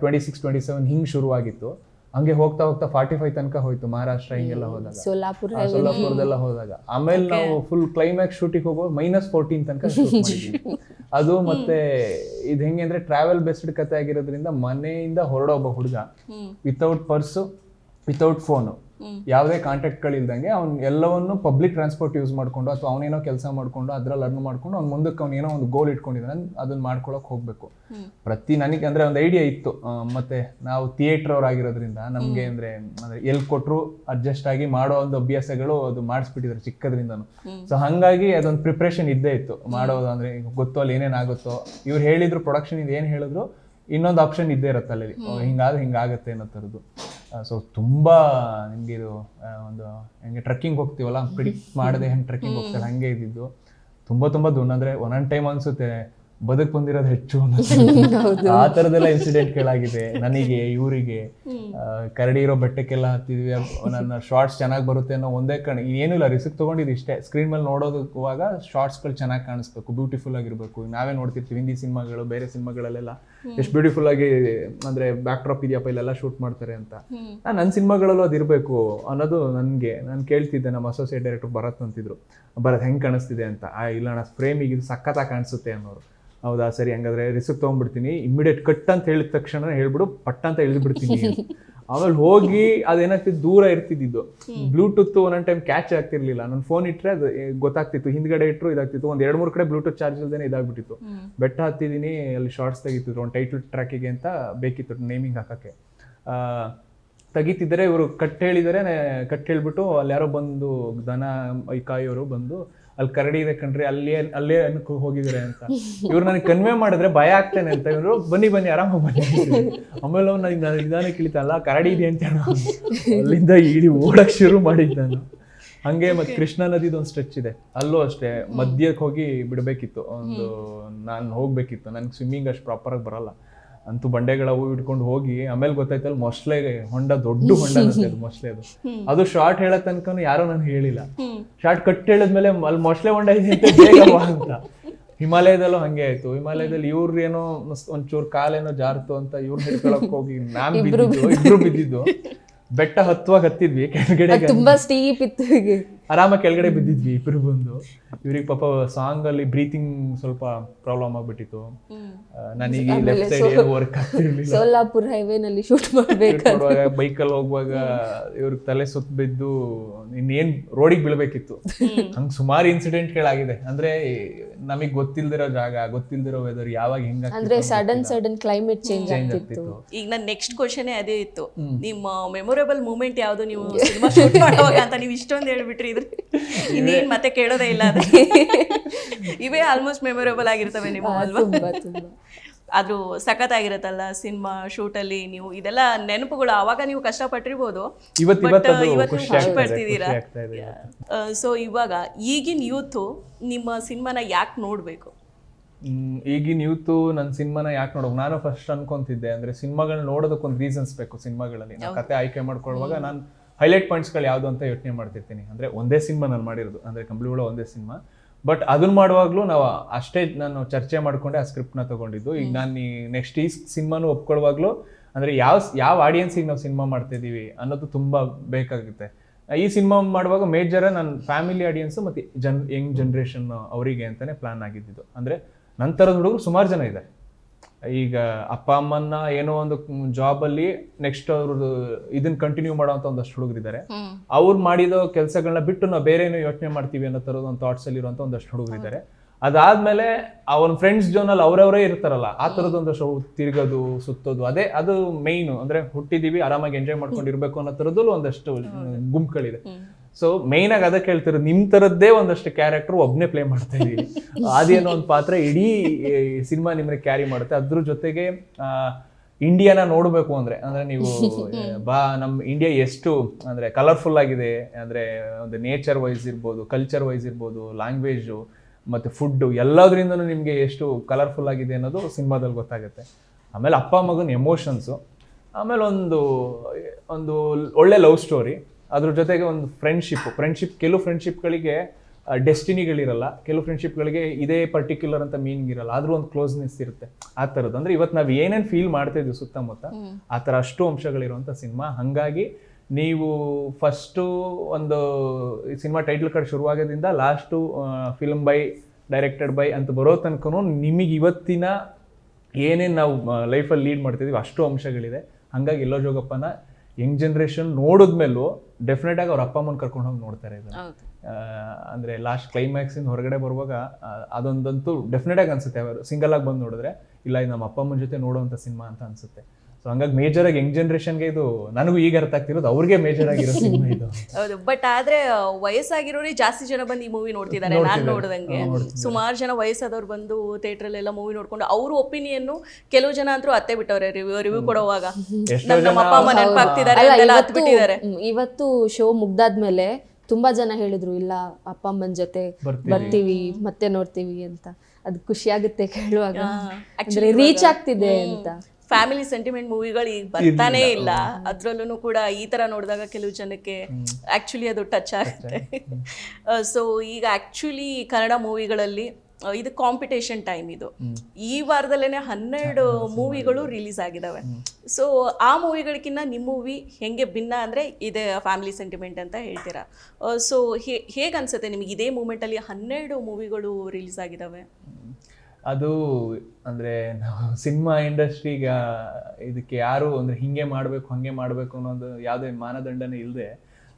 ಟ್ವೆಂಟಿ ಸಿಕ್ಸ್ ಟ್ವೆಂಟಿ ಸೆವೆನ್ ಹಿಂಗೆ ಶುರುವಾಗಿತ್ತು. ಹಂಗೆ ಹೋಗ್ತಾ ಹೋಗ್ತಾ ಫಾರ್ಟಿ ಫೈವ್ ತನಕ ಹೋಯ್ತು ಮಹಾರಾಷ್ಟ್ರ ಹಿಂಗೆಲ್ಲ ಹೋದಾಗ. ಸೋಲಾಪುರ ಸೋಲಾಪುರದೆಲ್ಲ ಹೋದಾಗ. ಆಮೇಲೆ ನಾವು ಫುಲ್ ಕ್ಲೈಮ್ಯಾಕ್ಸ್ ಶೂಟಿಂಗ್ ಹೋಗೋ ಮೈನಸ್ ಫೋರ್ಟೀನ್ ತನಕ ಅದು ಮತ್ತೆ ಇದು ಹೆಂಗೆ ಅಂದ್ರೆ ಟ್ರಾವೆಲ್ ಬೆಸ್ಡ್ ಕತೆ ಆಗಿರೋದ್ರಿಂದ ಮನೆಯಿಂದ ಹೊರಡೋ ಒಬ್ಬ ಹುಡುಗ. ವಿತೌಟ್ ಪರ್ಸು ವಿತೌಟ್ ಫೋನು ಯಾವುದೇ ಕಾಂಟ್ಯಾಕ್ಟ್ಗಳಿಲ್ದಂಗೆ ಅವ್ನು ಎಲ್ಲವನ್ನು ಪಬ್ಲಿಕ್ ಟ್ರಾನ್ಸ್ಪೋರ್ಟ್ ಯೂಸ್ ಮಾಡ್ಕೊಂಡು ಅಥವಾ ಅವನೇನೋ ಕೆಲಸ ಮಾಡ್ಕೊಂಡು ಅದ್ರಲ್ಲಿ ಅರ್ನ್ ಮಾಡ್ಕೊಂಡು ಅವ್ನು ಮುಂದಕ್ಕೆ ಅವ್ನು ಏನೋ ಒಂದು ಗೋಲ್ ಇಟ್ಕೊಂಡಿದ್ದಾನೆ ಅದನ್ನ ಮಾಡ್ಕೊಳಕ್ ಹೋಗ್ಬೇಕು. ಪ್ರತಿ ನನಗೆ ಅಂದ್ರೆ ಒಂದು ಐಡಿಯಾ ಇತ್ತು ಮತ್ತೆ ನಾವು ಥಿಯೇಟರ್ ಅವರಾಗಿರೋದ್ರಿಂದ ನಮಗೆ ನಮ್ಗೆ ಅಂದ್ರೆ ಅಂದ್ರೆ ಎಲ್ಲಿ ಕೊಟ್ಟರು ಅಡ್ಜಸ್ಟ್ ಆಗಿ ಮಾಡೋ ಒಂದು ಅಭ್ಯಾಸಗಳು ಅದು ಮಾಡಿಸ್ಬಿಟ್ಟಿದ್ರು ಚಿಕ್ಕದ್ರಿಂದನು. ಸೊ ಹಂಗಾಗಿ ಅದೊಂದು ಪ್ರಿಪ್ರೇಷನ್ ಇದ್ದೇ ಇತ್ತು. ಮಾಡೋದು ಅಂದ್ರೆ ಗೊತ್ತೋ ಅಲ್ಲಿ ಏನೇನ್ ಆಗುತ್ತೋ ಇವ್ರು ಹೇಳಿದ್ರು ಪ್ರೊಡಕ್ಷನ್ ಇದು ಏನ್ ಹೇಳಿದ್ರು ಇನ್ನೊಂದು ಆಪ್ಷನ್ ಇದ್ದೇ ಇರುತ್ತೆ ಅಲ್ಲಿ ಹಿಂಗಾದ್ರೆ ಹಿಂಗಾಗತ್ತೆ ಅನ್ನೋ ಥರದ್ದು. ಸೊ ತುಂಬ ನಿಮಗೆ ಇದು ಒಂದು ಹೆಂಗೆ ಟ್ರಕ್ಕಿಂಗ್ ಹೋಗ್ತೀವಲ್ಲ ಪ್ರಿಡಿಕ್ಟ್ ಮಾಡದೆ ಹೆಂಗೆ ಟ್ರೆಕ್ಕಿಂಗ್ ಹೋಗ್ತಾರೆ ಹಂಗೆ ಇದ್ದಿದ್ದು. ತುಂಬ ತುಂಬಾ ದುಂಡು ಒನ್ ಒಂದೊಂದು ಟೈಮ್ ಅನ್ಸುತ್ತೆ. ಬದುಕ್ ಬಂದಿರೋದು ಹೆಚ್ಚು. ಆ ತರದೆಲ್ಲ ಇನ್ಸಿಡೆಂಟ್ಗಳಾಗಿದೆ ನನಗೆ ಇವರಿಗೆ ಕರಡಿ ಇರೋ ಬೆಟ್ಟಕ್ಕೆಲ್ಲ ಹತ್ತಿದ್ವಿ. ನನ್ನ ಶಾರ್ಟ್ಸ್ ಚೆನ್ನಾಗಿ ಬರುತ್ತೆ ಅನ್ನೋ ಒಂದೇ ಕಣ್ ಏನೂ ಇಲ್ಲ ರಿಸ್ಕ್ ತಗೊಂಡಿದ್ದು ಇಷ್ಟೇ. ಸ್ಕ್ರೀನ್ ಮೇಲೆ ನೋಡೋದಕ್ಕುವಾಗ ಶಾರ್ಟ್ಸ್ಗಳು ಚೆನ್ನಾಗಿ ಕಾಣಿಸ್ಬೇಕು ಬ್ಯೂಟಿಫುಲ್ ಆಗಿರ್ಬೇಕು. ನಾವೇ ನೋಡ್ತಿರ್ತೀವಿ ಹಿಂದಿ ಸಿನಿಮಾಗಳು ಬೇರೆ ಸಿನಿಮಾಗಳಲ್ಲೆಲ್ಲ. ಎಷ್ಟು ಬ್ಯೂಟಿಫುಲ್ ಆಗಿ ಅಂದ್ರೆ ಬ್ಯಾಕ್ ಡ್ರಾಪ್ ಇದೆಯಪ್ಪ ಇಲ್ಲೆಲ್ಲ ಶೂಟ್ ಮಾಡ್ತಾರೆ ಅಂತ. ನಾನ್ ನನ್ನ ಸಿನಿಮಾಗಳಲ್ಲೂ ಅದಿರಬೇಕು ಅನ್ನೋದು ನನಗೆ ನಾನು ಕೇಳ್ತಿದ್ದೆ ನಮ್ಮ ಅಸೋಸಿಯೇಟ್ ಡೈರೆಕ್ಟರ್ ಭರತ್ ಅಂತಿದ್ರು. ಭರತ್ ಹೆಂಗೆ ಕಾಣಿಸ್ತಿದೆ ಅಂತ. ಆ ಇಲ್ಲ ಫ್ರೇಮಿಗೆ ಇದು ಸಖತ್ತಾಗಿ ಕಾಣಿಸುತ್ತೆ ಅನ್ನೋರು. ಹೌದಾ? ಸರಿ ಹಂಗಾದ್ರೆ ರಿಸ್ಕ್ ತೊಗೊಂಡ್ಬಿಡ್ತೀನಿ. ಇಮಿಡಿಯೇಟ್ ಕಟ್ ಅಂತ ಹೇಳಿದ ತಕ್ಷಣ ಹೇಳ್ಬಿಡು ಪಟ್ ಅಂತ ಬಿಡ್ತೀನಿ ಆಮೇಲೆ ಹೋಗಿ ಅದೇನಾಗ್ತಿತ್ತು ದೂರ ಇರ್ತಿದ್ದು ಬ್ಲೂಟೂತ್ ಒಂದೊಂದು ಟೈಮ್ ಕ್ಯಾಚ್ ಆಗ್ತಿರ್ಲಿಲ್ಲ. ನನ್ನ ಫೋನ್ ಇಟ್ಟರೆ ಅದು ಗೊತ್ತಾಗ್ತಿತ್ತು. ಹಿಂದ್ಗಡೆ ಇಟ್ಟರು ಇದಾಗ್ತಿತ್ತು. ಒಂದ್ ಎರಡು ಮೂರು ಕಡೆ ಬ್ಲೂಟೂತ್ ಚಾರ್ಜ್ ಇಲ್ದೇ ಇದಾಗ್ಬಿಟ್ಟಿತ್ತು. ಬೆಟ್ಟ ಹತ್ತಿದ್ದೀನಿ ಅಲ್ಲಿ ಶಾರ್ಟ್ಸ್ ತೆಗಿತಿದ್ರು. ಒಂದು ಟೈಟಲ್ ಟ್ರ್ಯಾಕಿಗೆ ಅಂತ ಬೇಕಿತ್ತು ನೇಮಿಂಗ್ ಹಾಕಕ್ಕೆ. ಆ, ತೆಗಿತಿದ್ದಾರೆ ಇವರು ಕಟ್ ಹೇಳಿದರೆ ಕಟ್ ಹೇಳ್ಬಿಟ್ಟು ಅಲ್ಲಿ ಯಾರೋ ಬಂದು ದನ ಕಾಯೋರು ಬಂದು ಅಲ್ಲಿ ಕರಡಿ ಇದೆ ಕಣ್ರಿ ಅಲ್ಲಿ ಅಲ್ಲೇ ಅನ್ಕೊ ಹೋಗಿದ್ದಾರೆ ಅಂತ. ಇವ್ರು ನನಗೆ ಕನ್ವೆ ಮಾಡಿದ್ರೆ ಭಯ ಆಗ್ತೇನೆ ಅಂತ. ಇವರು ಬನ್ನಿ ಬನ್ನಿ ಆರಾಮಾಗಿ ಬನ್ನಿ ಆಮೇಲೆ ಅವ್ನು ನನಗೆ ನಾನು ನಿಧಾನ ಕೇಳಿತಲ್ಲ ಕರಡಿ ಇದೆ ಅಂತ ಹೇಳೋ. ಅಲ್ಲಿಂದ ಇಡೀ ಓಡಕ್ಕೆ ಶುರು ಮಾಡಿದ್ದು ನಾನು. ಹಂಗೆ ಮತ್ತೆ ಕೃಷ್ಣಾ ನದಿದು ಒಂದು ಸ್ಟ್ರೆಚ್ ಇದೆ. ಅಲ್ಲೂ ಅಷ್ಟೇ ಮಧ್ಯಕ್ಕೆ ಹೋಗಿ ಬಿಡಬೇಕಿತ್ತು. ಒಂದು ನಾನು ಹೋಗ್ಬೇಕಿತ್ತು. ನನಗೆ ಸ್ವಿಮ್ಮಿಂಗ್ ಅಷ್ಟು ಪ್ರಾಪರಾಗಿ ಬರಲ್ಲ. ಅಂತೂ ಬಂಡೆಗಳ ಹೂ ಇಟ್ಕೊಂಡು ಹೋಗಿ ಆಮೇಲೆ ಗೊತ್ತಾಯ್ತಲ್ಲ ಮೊಸಳೆ ಹೊಂಡ ದೊಡ್ಡ ಹೊಂಡ ಅದು ಮೊಸಳೆ ಅದು. ಅದು ಶಾರ್ಟ್ ಹೇಳೋ ತನಕ ಯಾರೋ ನಾನು ಹೇಳಿಲ್ಲ. ಶಾರ್ಟ್ ಕಟ್ ಹೇಳಿದ್ಮೇಲೆ ಅಲ್ಲಿ ಮೊಸಳೆ ಹೊಂಡ ಇದೆ ಅಂತ ಬೇಗ ಬಾ ಅಂತ. ಹಿಮಾಲಯದಲ್ಲೂ ಹಂಗೆ ಆಯ್ತು. ಹಿಮಾಲಯದಲ್ಲಿ ಇವ್ರ ಏನೋ ಒಂಚೂರು ಕಾಲೇನೋ ಜಾರ್ತು ಅಂತ ಇವ್ರು ಹಿಡ್ಕೊಳಕ್ ಹೋಗಿ ಮ್ಯಾಮ್ ಬಿದ್ದಿದ್ದು ಇಬ್ರು ಬಿದ್ದಿದ್ದು. ಬೆಟ್ಟ ಹತ್ತುವಾಗ ಹತ್ತಿದ್ವಿ ಕೆಳಗಡೆ ತುಂಬಾ ಸ್ಟೀಪ್ ಇತ್ತು ಆರಾಮಾಗಿ ಕೆಳಗಡೆ ಬಿದ್ದಿದ್ವಿ ಇಬ್ಬರು ಬಂದು. ಇವ್ರಿಗೆ ಪಾಪ ಸಾಂಗ್ ಅಲ್ಲಿ ಬ್ರೀತಿಂಗ್ ಸ್ವಲ್ಪ ಪ್ರಾಬ್ಲಮ್ ಆಗ್ಬಿಟ್ಟಿತ್ತು. ನನಗೆ ಲೆಫ್ಟ್ ಸೈಡ್ ಏನು ವರ್ಕ್ ಆಗ್ತಿರ್ಲಿಲ್ಲ. ಸೋಲಾಪುರ್ ಹೈವೇನಲ್ಲಿ ಶೂಟ್ ಮಾಡ್ಬೇಕು ಬೈಕ್ ಬೈಕಲ್ಲಿ ಹೋಗುವಾಗ ಇವ್ರಿಗೆ ತಲೆ ಸುತ್ತ ಬಿದ್ದು ಇನ್ನೇನ್ ರೋಡಿಗೆ ಬೀಳ್ಬೇಕಿತ್ತು. ಹಂಗ್ ಸುಮಾರು ಇನ್ಸಿಡೆಂಟ್ಗಳಾಗಿದೆ ಅಂದ್ರೆ ನಮಗ್ ಗೊತ್ತಿಲ್ದಿರೋ ಜಾಗ ಗೊತ್ತಿಲ್ದಿರೋ ವೆದರ್ ಯಾವಾಗ ಹೆಂಗ ಅಂದ್ರೆ ಸಡನ್ ಸಡನ್ ಕ್ಲೈಮೇಟ್ ಚೇಂಜ್ ಆಗ್ತಿತ್ತು. ಈಗ ನನ್ನ ನೆಕ್ಸ್ಟ್ ಕ್ವಶನ್ ಅದೇ ಇತ್ತು. ನಿಮ್ಮ ಮೆಮೊರೇಬಲ್ ಮೂಮೆಂಟ್ ಯಾವುದು? ನೀವು ಸಿನಿಮಾ ಶೂಟ್ ಮಾಡುವಾಗ ಅಂತ ನೀವು ಇಷ್ಟೊಂದು ಹೇಳ್ಬಿಟ್ರಿ ಇನ್ನೇನ್ ಮತ್ತೆ ಕೇಳೋದೇ ಇಲ್ಲ ಅದೇ. ಇವೇ ಆಲ್ಮೋಸ್ಟ್ ಮೆಮೊರೇಬಲ್ ಆಗಿರ್ತವೆ ನಿಮ್ಮ ಅಲ್ವಾ? ಅದು ಸಖತ್ತಾಗಿರುತ್ತಲ್ಲ ಸಿನಿಮಾ ಶೂಟಲ್ಲಿ ನೀವು ಇದೆಲ್ಲ ನೆನಪುಗಳು ಅವಾಗ ನೀವು ಕಷ್ಟ ಪಟ್ಟಿರ್ಬೋದು ಇವತ್ತು ಖುಷಿ ಪಡ್ತಿದ್ದೀರಾ ಸೊ ಇವಾಗ ಈಗಿನ ಯೂತು ನಿಮ್ಮ ಸಿನಿಮಾನ ಯಾಕೆ ನೋಡ್ಬೇಕು? ಈಗಿನ ಯೂತು ನನ್ನ ಸಿನಿಮಾನ ಯಾಕೆ ನೋಡೋಕ್ ನಾನು ಫಸ್ಟ್ ಅನ್ಕೊಂತಿದ್ದೆ ಅಂದ್ರೆ ಸಿನಿಮಾಗಳನ್ನ ನೋಡೋದಕ್ಕೊಂದು ರೀಸನ್ಸ್ ಬೇಕು ಸಿನಿಮಾಗಳಲ್ಲಿ. ಕತೆ ಆಯ್ಕೆ ಮಾಡ್ಕೊಳ್ಳುವಾಗ ನಾನು ಹೈಲೈಟ್ ಪಾಯಿಂಟ್ಸ್ಗಳು ಯಾವುದು ಅಂತ ಯೋಚನೆ ಮಾಡ್ತಿರ್ತೀನಿ. ಅಂದರೆ ಒಂದೇ ಸಿನಿಮಾ ನಾನು ಮಾಡಿರೋದು. ಅಂದರೆ ಕಂಪ್ಲಿಗಳ ಒಂದೇ ಸಿನಿಮಾ. ಬಟ್ ಅದನ್ನ ಮಾಡುವಾಗಲೂ ನಾವು ಅಷ್ಟೇ ನಾನು ಚರ್ಚೆ ಮಾಡಿಕೊಂಡೆ ಆ ಸ್ಕ್ರಿಪ್ಟ್ನ ತಗೊಂಡಿದ್ದು. ಈಗ ನಾನು ಈ ನೆಕ್ಸ್ಟ್ ಈ ಸಿನಿಮಾನು ಒಪ್ಕೊಳ್ಳುವಾಗಲೂ ಅಂದರೆ ಯಾವ ಯಾವ ಆಡಿಯನ್ಸಿಗೆ ನಾವು ಸಿನಿಮಾ ಮಾಡ್ತಿದ್ದೀವಿ ಅನ್ನೋದು ತುಂಬ ಬೇಕಾಗುತ್ತೆ. ಈ ಸಿನಿಮಾ ಮಾಡುವಾಗ ಮೇಜರ ನನ್ನ ಫ್ಯಾಮಿಲಿ ಆಡಿಯನ್ಸ್ ಮತ್ತು ಜನ್ ಯಂಗ್ ಜನ್ರೇಷನ್ ಅವರಿಗೆ ಅಂತಲೇ ಪ್ಲಾನ್ ಆಗಿದ್ದಿದ್ದು. ಅಂದರೆ ನಂತರದ ಹುಡುಗರು ಸುಮಾರು ಜನ ಇದ್ದಾರೆ. ಈಗ ಅಪ್ಪ ಅಮ್ಮನ್ನ ಏನೋ ಒಂದು ಜಾಬ್ ಅಲ್ಲಿ ನೆಕ್ಸ್ಟ್ ಅವ್ರದ್ದು ಇದನ್ನ ಕಂಟಿನ್ಯೂ ಮಾಡೋಂಥ ಒಂದಷ್ಟು ಹುಡುಗರಿದ್ದಾರೆ. ಅವ್ರು ಮಾಡಿದ ಕೆಲಸಗಳನ್ನ ಬಿಟ್ಟು ನಾವು ಬೇರೆ ಏನೋ ಯೋಚನೆ ಮಾಡ್ತೀವಿ ಅನ್ನೋ ಥರದ ಒಂದು ಥಾಟ್ಸ್ ಅಲ್ಲಿ ಇರುವಂತ ಒಂದಷ್ಟು ಹುಡುಗರಿದ್ದಾರೆ. ಅದಾದ್ಮೇಲೆ ಅವನ ಫ್ರೆಂಡ್ಸ್ ಜೋನಲ್ಲಿ ಅವರವರೇ ಇರ್ತಾರಲ್ಲ ಆ ಥರದ ಒಂದಷ್ಟು ತಿರುಗೋದು ಸುತ್ತೋದು ಅದೇ ಅದು ಮೇಯ್ನು ಅಂದ್ರೆ ಹುಟ್ಟಿದೀವಿ ಆರಾಮಾಗಿ ಎಂಜಾಯ್ ಮಾಡ್ಕೊಂಡಿರ್ಬೇಕು ಅನ್ನೋ ಥರದಲ್ಲೂ ಒಂದಷ್ಟು ಗುಂಪುಗಳಿದೆ. ಸೊ ಮೇಯ್ನ್ ಆಗಿ ಅದಕ್ಕೆ ಹೇಳ್ತಿರೋದು ನಿಮ್ ತರದ್ದೇ ಒಂದಷ್ಟು ಕ್ಯಾರೆಕ್ಟರ್ ಒಬ್ನೇ ಪ್ಲೇ ಮಾಡ್ತಾ ಇದ್ದೀವಿ. ಅದೇನೋ ಒಂದು ಪಾತ್ರ ಇಡೀ ಸಿನಿಮಾ ನಿಮ್ಮನ್ನ ಕ್ಯಾರಿ ಮಾಡುತ್ತೆ. ಅದ್ರ ಜೊತೆಗೆ ಇಂಡಿಯಾನ ನೋಡಬೇಕು ಅಂದ್ರೆ ಅಂದ್ರೆ ನೀವು ಬಾ ನಮ್ಮ ಇಂಡಿಯಾ ಎಷ್ಟು, ಅಂದ್ರೆ ಕಲರ್ಫುಲ್ ಆಗಿದೆ, ಅಂದ್ರೆ ಒಂದು ನೇಚರ್ ವೈಸ್ ಇರ್ಬೋದು ಕಲ್ಚರ್ ವೈಸ್ ಇರ್ಬೋದು ಲ್ಯಾಂಗ್ವೇಜು ಮತ್ತೆ ಫುಡ್ ಎಲ್ಲದರಿಂದನೂ ನಿಮಗೆ ಎಷ್ಟು ಕಲರ್ಫುಲ್ ಆಗಿದೆ ಅನ್ನೋದು ಸಿನಿಮಾದಲ್ಲಿ ಗೊತ್ತಾಗುತ್ತೆ. ಆಮೇಲೆ ಅಪ್ಪ ಮಗನ ಎಮೋಷನ್ಸು ಆಮೇಲೆ ಒಂದು ಒಂದು ಒಳ್ಳೆ ಲವ್ ಸ್ಟೋರಿ ಅದ್ರ ಜೊತೆಗೆ ಒಂದು ಫ್ರೆಂಡ್ಶಿಪ್ ಫ್ರೆಂಡ್ಶಿಪ್ ಕೆಲವು ಫ್ರೆಂಡ್ಶಿಪ್ಗಳಿಗೆ ಡೆಸ್ಟಿನಿಗಳಿರಲ್ಲ ಕೆಲವು ಫ್ರೆಂಡ್ಶಿಪ್ಗಳಿಗೆ ಇದೇ ಪರ್ಟಿಕ್ಯುಲರ್ ಅಂತ ಮೀನಿಂಗ್ ಇರಲ್ಲ. ಆದ್ರೂ ಒಂದು ಕ್ಲೋಸ್ನೆಸ್ ಇರುತ್ತೆ. ಆ ಥರದ್ದು ಅಂದ್ರೆ ಇವತ್ತು ನಾವು ಏನೇನು ಫೀಲ್ ಮಾಡ್ತಾ ಇದ್ವಿ ಸುತ್ತಮುತ್ತ ಆ ಥರ ಅಷ್ಟು ಅಂಶಗಳಿರುವಂಥ ಸಿನಿಮಾ. ಹಾಗಾಗಿ ನೀವು ಫಸ್ಟು ಒಂದು cinema title card ಶುರುವಾಗೋದ್ರಿಂದ last film by directed by ಅಂತ ಬರೋ ತನಕ ನಿಮಗೆ ಇವತ್ತಿನ ಏನೇನು ನಾವು ಲೈಫಲ್ಲಿ ಲೀಡ್ ಮಾಡ್ತಿದ್ದೀವಿ ಅಷ್ಟು ಅಂಶಗಳಿದೆ. ಹಾಗಾಗಿ ಎಲ್ಲೋ ಜೋಗಪ್ಪನ ಯಂಗ್ ಜನ್ರೇಷನ್ ನೋಡಿದ್ಮೇಲೂ ಡೆಫಿನೆಟ್ ಆಗಿ ಅವ್ರ ಅಪ್ಪ ಅಮ್ಮನ ಕರ್ಕೊಂಡು ಹೋಗಿ ನೋಡ್ತಾರೆ ಇದನ್ನ ಅಂದ್ರೆ ಲಾಸ್ಟ್ ಕ್ಲೈಮ್ಯಾಕ್ಸ್ ಇಂದ ಹೊರಗಡೆ ಬರುವಾಗ ಅದೊಂದಂತೂ ಡೆಫಿನೆಟ್ ಆಗಿ ಅನ್ಸುತ್ತೆ. ಅವರು ಸಿಂಗಲ್ ಆಗಿ ಬಂದು ನೋಡಿದ್ರೆ ಇಲ್ಲ ಇದು ನಮ್ಮ ಅಪ್ಪ ಅಮ್ಮನ ಜೊತೆ ನೋಡುವಂತ ಸಿನಿಮಾ ಅಂತ ಅನ್ಸುತ್ತೆ. ಸೊ ಹಂಗಾಗಿ ಮೇಜರ್ ಆಗಿ ಯಂಗ್ ಜನ್ರೇಷನ್ಗೆ ಇದು ನನಗೂ ಈಗ ಅರ್ಥ ಆಗ್ತಿರೋದು ಅವ್ರಿಗೆ ಮೇಜರ್ ಆಗಿರೋ ಸಿನಿಮಾ ಇದು. ಹೌದು ಬಟ್ ಆದ್ರೆ ವಯಸ್ಸಾಗಿರೋರೇ ಜಾಸ್ತಿ ಜನ ಬಂದು ಈ ಮೂವಿ ನೋಡ್ತಿದ್ದಾರೆ ನಾನು ನೋಡ್ದಂಗೆ. ಸುಮಾರು ಜನ ವಯಸ್ಸಾದವ್ರು ಬಂದು ಥಿಯೇಟರ್ ಎಲ್ಲ ಮೂವಿ ನೋಡ್ಕೊಂಡು ಅವ್ರ ಒಪಿನಿಯನ್ ಕೆಲವು ಜನ ಅಂತೂ ಅತ್ತೆ ಬಿಟ್ಟವ್ರೆ ರಿವ್ಯೂ ರಿವ್ಯೂ ಕೊಡುವಾಗ. ನಮ್- ನಮ್ಮ ಅಪ್ಪ ಅಮ್ಮ ನೆನಪಾಗ್ತಿದ್ದಾರೆ ಇವತ್ತು ಬಿಟ್ಟಿದ್ದಾರೆ ಇವತ್ತು ಶೋ ಮುಗ್ದಾದ್ಮೇಲೆ ತುಂಬಾ ಜನ ಹೇಳಿದ್ರು ಇಲ್ಲ ಅಪ್ಪ ಅಮ್ಮನ ಜೊತೆ ಬರ್ತೀವಿ. ಮತ್ತೆ ನೋಡ್ತೀವಿ ಅಂತ. ಅದು ಖುಷಿ ಆಗುತ್ತೆ ಕೇಳುವಾಗ. ರೀಚ್ ಆಗ್ತಿದೆ ಅಂತ. ಫ್ಯಾಮಿಲಿ ಸೆಂಟಿಮೆಂಟ್ ಮೂವಿಗಳು ಈಗ ಬರ್ತಾನೆ ಇಲ್ಲ. ಅದ್ರಲ್ಲೂ ಕೂಡ ಈ ತರ ನೋಡಿದಾಗ ಕೆಲವು ಜನಕ್ಕೆ ಆಕ್ಚುಲಿ ಅದು ಟಚ್ ಆಗುತ್ತೆ. ಸೊ ಈಗ ಆಕ್ಚುಲಿ ಕನ್ನಡ ಮೂವಿಗಳಲ್ಲಿ ಇದು ಕಾಂಪಿಟೇಷನ್ ಟೈಮ್ ಇದು. ಈ ವಾರದಲ್ಲೇನೆ ಹನ್ನೆರಡು ಮೂವಿಗಳು ರಿಲೀಸ್ ಆಗಿದಾವೆ. ಸೊ ಆ ಮೂವಿಗಳಿಗಿನ್ನ ನಿಮ್ಮ ಮೂವಿ ಹೆಂಗೆ ಭಿನ್ನ ಅಂದ್ರೆ ಇದೆ ಫ್ಯಾಮಿಲಿ ಸೆಂಟಿಮೆಂಟ್ ಅಂತ ಹೇಳ್ತೀರಾ? ಸೊ ಹೇಗೆ ಅನ್ಸುತ್ತೆ ನಿಮಗೆ ಇದೇ ಮೂಮೆಂಟಲ್ಲಿ ಹನ್ನೆರಡು ಮೂವಿಗಳು ರಿಲೀಸ್ ಆಗಿದಾವೆ? ಅದು ಅಂದರೆ ನಾವು ಸಿನಿಮಾ ಇಂಡಸ್ಟ್ರಿಗ ಇದಕ್ಕೆ ಯಾರು ಅಂದ್ರೆ ಹಿಂಗೆ ಮಾಡಬೇಕು, ಹಂಗೆ ಮಾಡಬೇಕು ಅನ್ನೋದು ಯಾವುದೇ ಮಾನದಂಡನೇ ಇಲ್ಲದೆ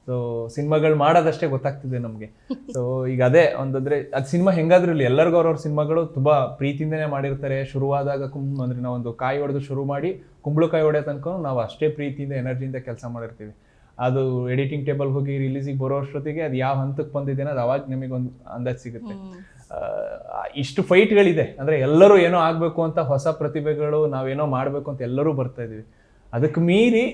ಸೊ ಸಿನಿಮಾಗಳು ಮಾಡೋದಷ್ಟೇ ಗೊತ್ತಾಗ್ತಿದೆ ನಮಗೆ. ಸೊ ಈಗ ಅದೇ ಒಂದಂದ್ರೆ ಅದು ಸಿನಿಮಾ ಹೆಂಗಾದ್ರೂ ಇಲ್ಲಿ ಎಲ್ಲರಿಗೂ ಅವ್ರವ್ರ ಸಿನಿಮಾಗಳು ತುಂಬಾ ಪ್ರೀತಿಯಿಂದನೇ ಮಾಡಿರ್ತಾರೆ. ಶುರುವಾದಾಗ ಕುಂ ಅಂದರೆ ನಾವೊಂದು ಕಾಯಿ ಹೊಡೆದು ಶುರು ಮಾಡಿ ಕುಂಬಳಕಾಯಿ ಹೊಡೆಯೋ ತನಕ ನಾವು ಅಷ್ಟೇ ಪ್ರೀತಿಯಿಂದ ಎನರ್ಜಿಯಿಂದ ಕೆಲಸ ಮಾಡಿರ್ತೀವಿ. ಅದು ಎಡಿಟಿಂಗ್ ಟೇಬಲ್ ಹೋಗಿ ರಿಲೀಸಿಗೆ ಬರೋ ಅಷ್ಟೊತ್ತಿಗೆ ಅದು ಯಾವ ಹಂತಕ್ಕೆ ಬಂದಿದೆ ಅನ್ನೋದು ಅವಾಗ ನಿಮಗೊಂದು ಒಂದು ಅಂದಾಜು ಸಿಗುತ್ತೆ. ಆ, ಇಷ್ಟು ಫೈಟ್ಗಳಿದೆ ಅಂದ್ರೆ ಎಲ್ಲರೂ ಏನೋ ಆಗ್ಬೇಕು ಅಂತ ಹೊಸ ಪ್ರತಿಭೆಗಳು ನಾವೇನೋ ಮಾಡ್ಬೇಕು ಅಂತ ಎಲ್ಲರೂ ಬರ್ತಾ ಇದೀವಿ. ಅದಕ್ಕೆ ಮೀರಿ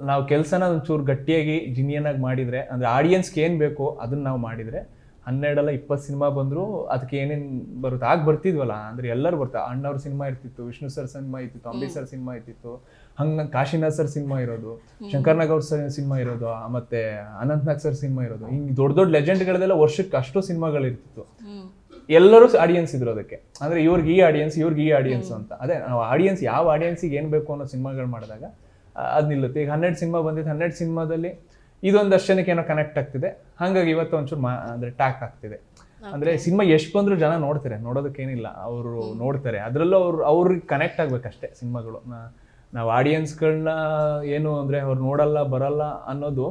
ನಾವು ಕೆಲಸನ ಒಂಚೂರು ಗಟ್ಟಿಯಾಗಿ ಜಿನಿಯನಾಗಿ ಮಾಡಿದ್ರೆ ಅಂದ್ರೆ ಆಡಿಯನ್ಸ್ಗೆ ಏನ್ ಬೇಕು ಅದನ್ನ ನಾವು ಮಾಡಿದ್ರೆ ಹನ್ನೆರಡಲ್ಲ ಇಪ್ಪತ್ತು ಸಿನಿಮಾ ಬಂದ್ರು ಅದಕ್ಕೆ ಏನೇನ್ ಬರುತ್ತೆ? ಆಗ ಬರ್ತಿದ್ವಲ್ಲ ಅಂದ್ರೆ ಎಲ್ಲರೂ ಬರ್ತಾ ಅಣ್ಣವ್ರ ಸಿನಿಮಾ ಇರ್ತಿತ್ತು ವಿಷ್ಣು ಸರ್ ಸಿನಿಮಾ ಇರ್ತಿತ್ತು ಅಂಬಿ ಸರ್ ಸಿನಿಮಾ ಇರ್ತಿತ್ತು. ಹಂಗ ಕಾಶಿನಾಥ್ ಸರ್ ಸಿನಿಮಾ ಇರೋದು ಶಂಕರ್ನಾಗ್ ಅವ್ರ ಸರ್ ಸಿನಿಮಾ ಇರೋದು ಮತ್ತೆ ಅನಂತ್ನಾಗ್ ಸರ್ ಸಿನಿಮಾ ಇರೋದು. ಹಿಂಗ್ ದೊಡ್ಡ ದೊಡ್ಡ ಲೆಜೆಂಡ್ಗಳದೆಲ್ಲ ವರ್ಷಕ್ಕೆ ಅಷ್ಟು ಸಿನಿಮಾಗಳು ಇರ್ತಿತ್ತು ಎಲ್ಲರೂ ಆಡಿಯನ್ಸ್ ಇದ್ರು ಅದಕ್ಕೆ. ಅಂದ್ರೆ ಇವ್ರಿಗೆ ಈ ಆಡಿಯನ್ಸ್ ಇವ್ರಿಗೆ ಈ ಆಡಿಯನ್ಸ್ ಅಂತ. ಅದೇ ನಾವು ಆಡಿಯನ್ಸ್ ಯಾವ ಆಡಿಯನ್ಸಿಗೆ ಏನ್ ಬೇಕು ಅನ್ನೋ ಸಿನಿಮಾಗಳು ಮಾಡಿದಾಗ ಅದು ನಿಲ್ಲುತ್ತೆ. ಈಗ ಹನ್ನೆರಡು ಸಿನಿಮಾ ಬಂದಿದ್ದು ಹನ್ನೆರಡು ಸಿನಿಮಾದಲ್ಲಿ ಇದೊಂದು ದರ್ಶನಕ್ಕೆ ಏನೋ ಕನೆಕ್ಟ್ ಆಗ್ತಿದೆ. ಹಾಗಾಗಿ ಇವತ್ತು ಒಂಚೂರು ಮಾ ಅಂದ್ರೆ ಟ್ಯಾಕ್ ಆಗ್ತಿದೆ. ಅಂದ್ರೆ ಸಿನಿಮಾ ಎಷ್ಟು ಬಂದ್ರು ಜನ ನೋಡ್ತಾರೆ. ನೋಡೋದಕ್ಕೇನಿಲ್ಲ. ಅವರು ನೋಡ್ತಾರೆ. ಅದ್ರಲ್ಲೂ ಅವ್ರು ಅವ್ರಿಗೆ ಕನೆಕ್ಟ್ ಆಗ್ಬೇಕಷ್ಟೇ ಸಿನಿಮಾಗಳು. ನಾವು ಆಡಿಯನ್ಸ್ಗಳನ್ನ ಏನು ಅಂದ್ರೆ ಅವ್ರು ನೋಡಲ್ಲ ಬರಲ್ಲ ಅನ್ನೋದು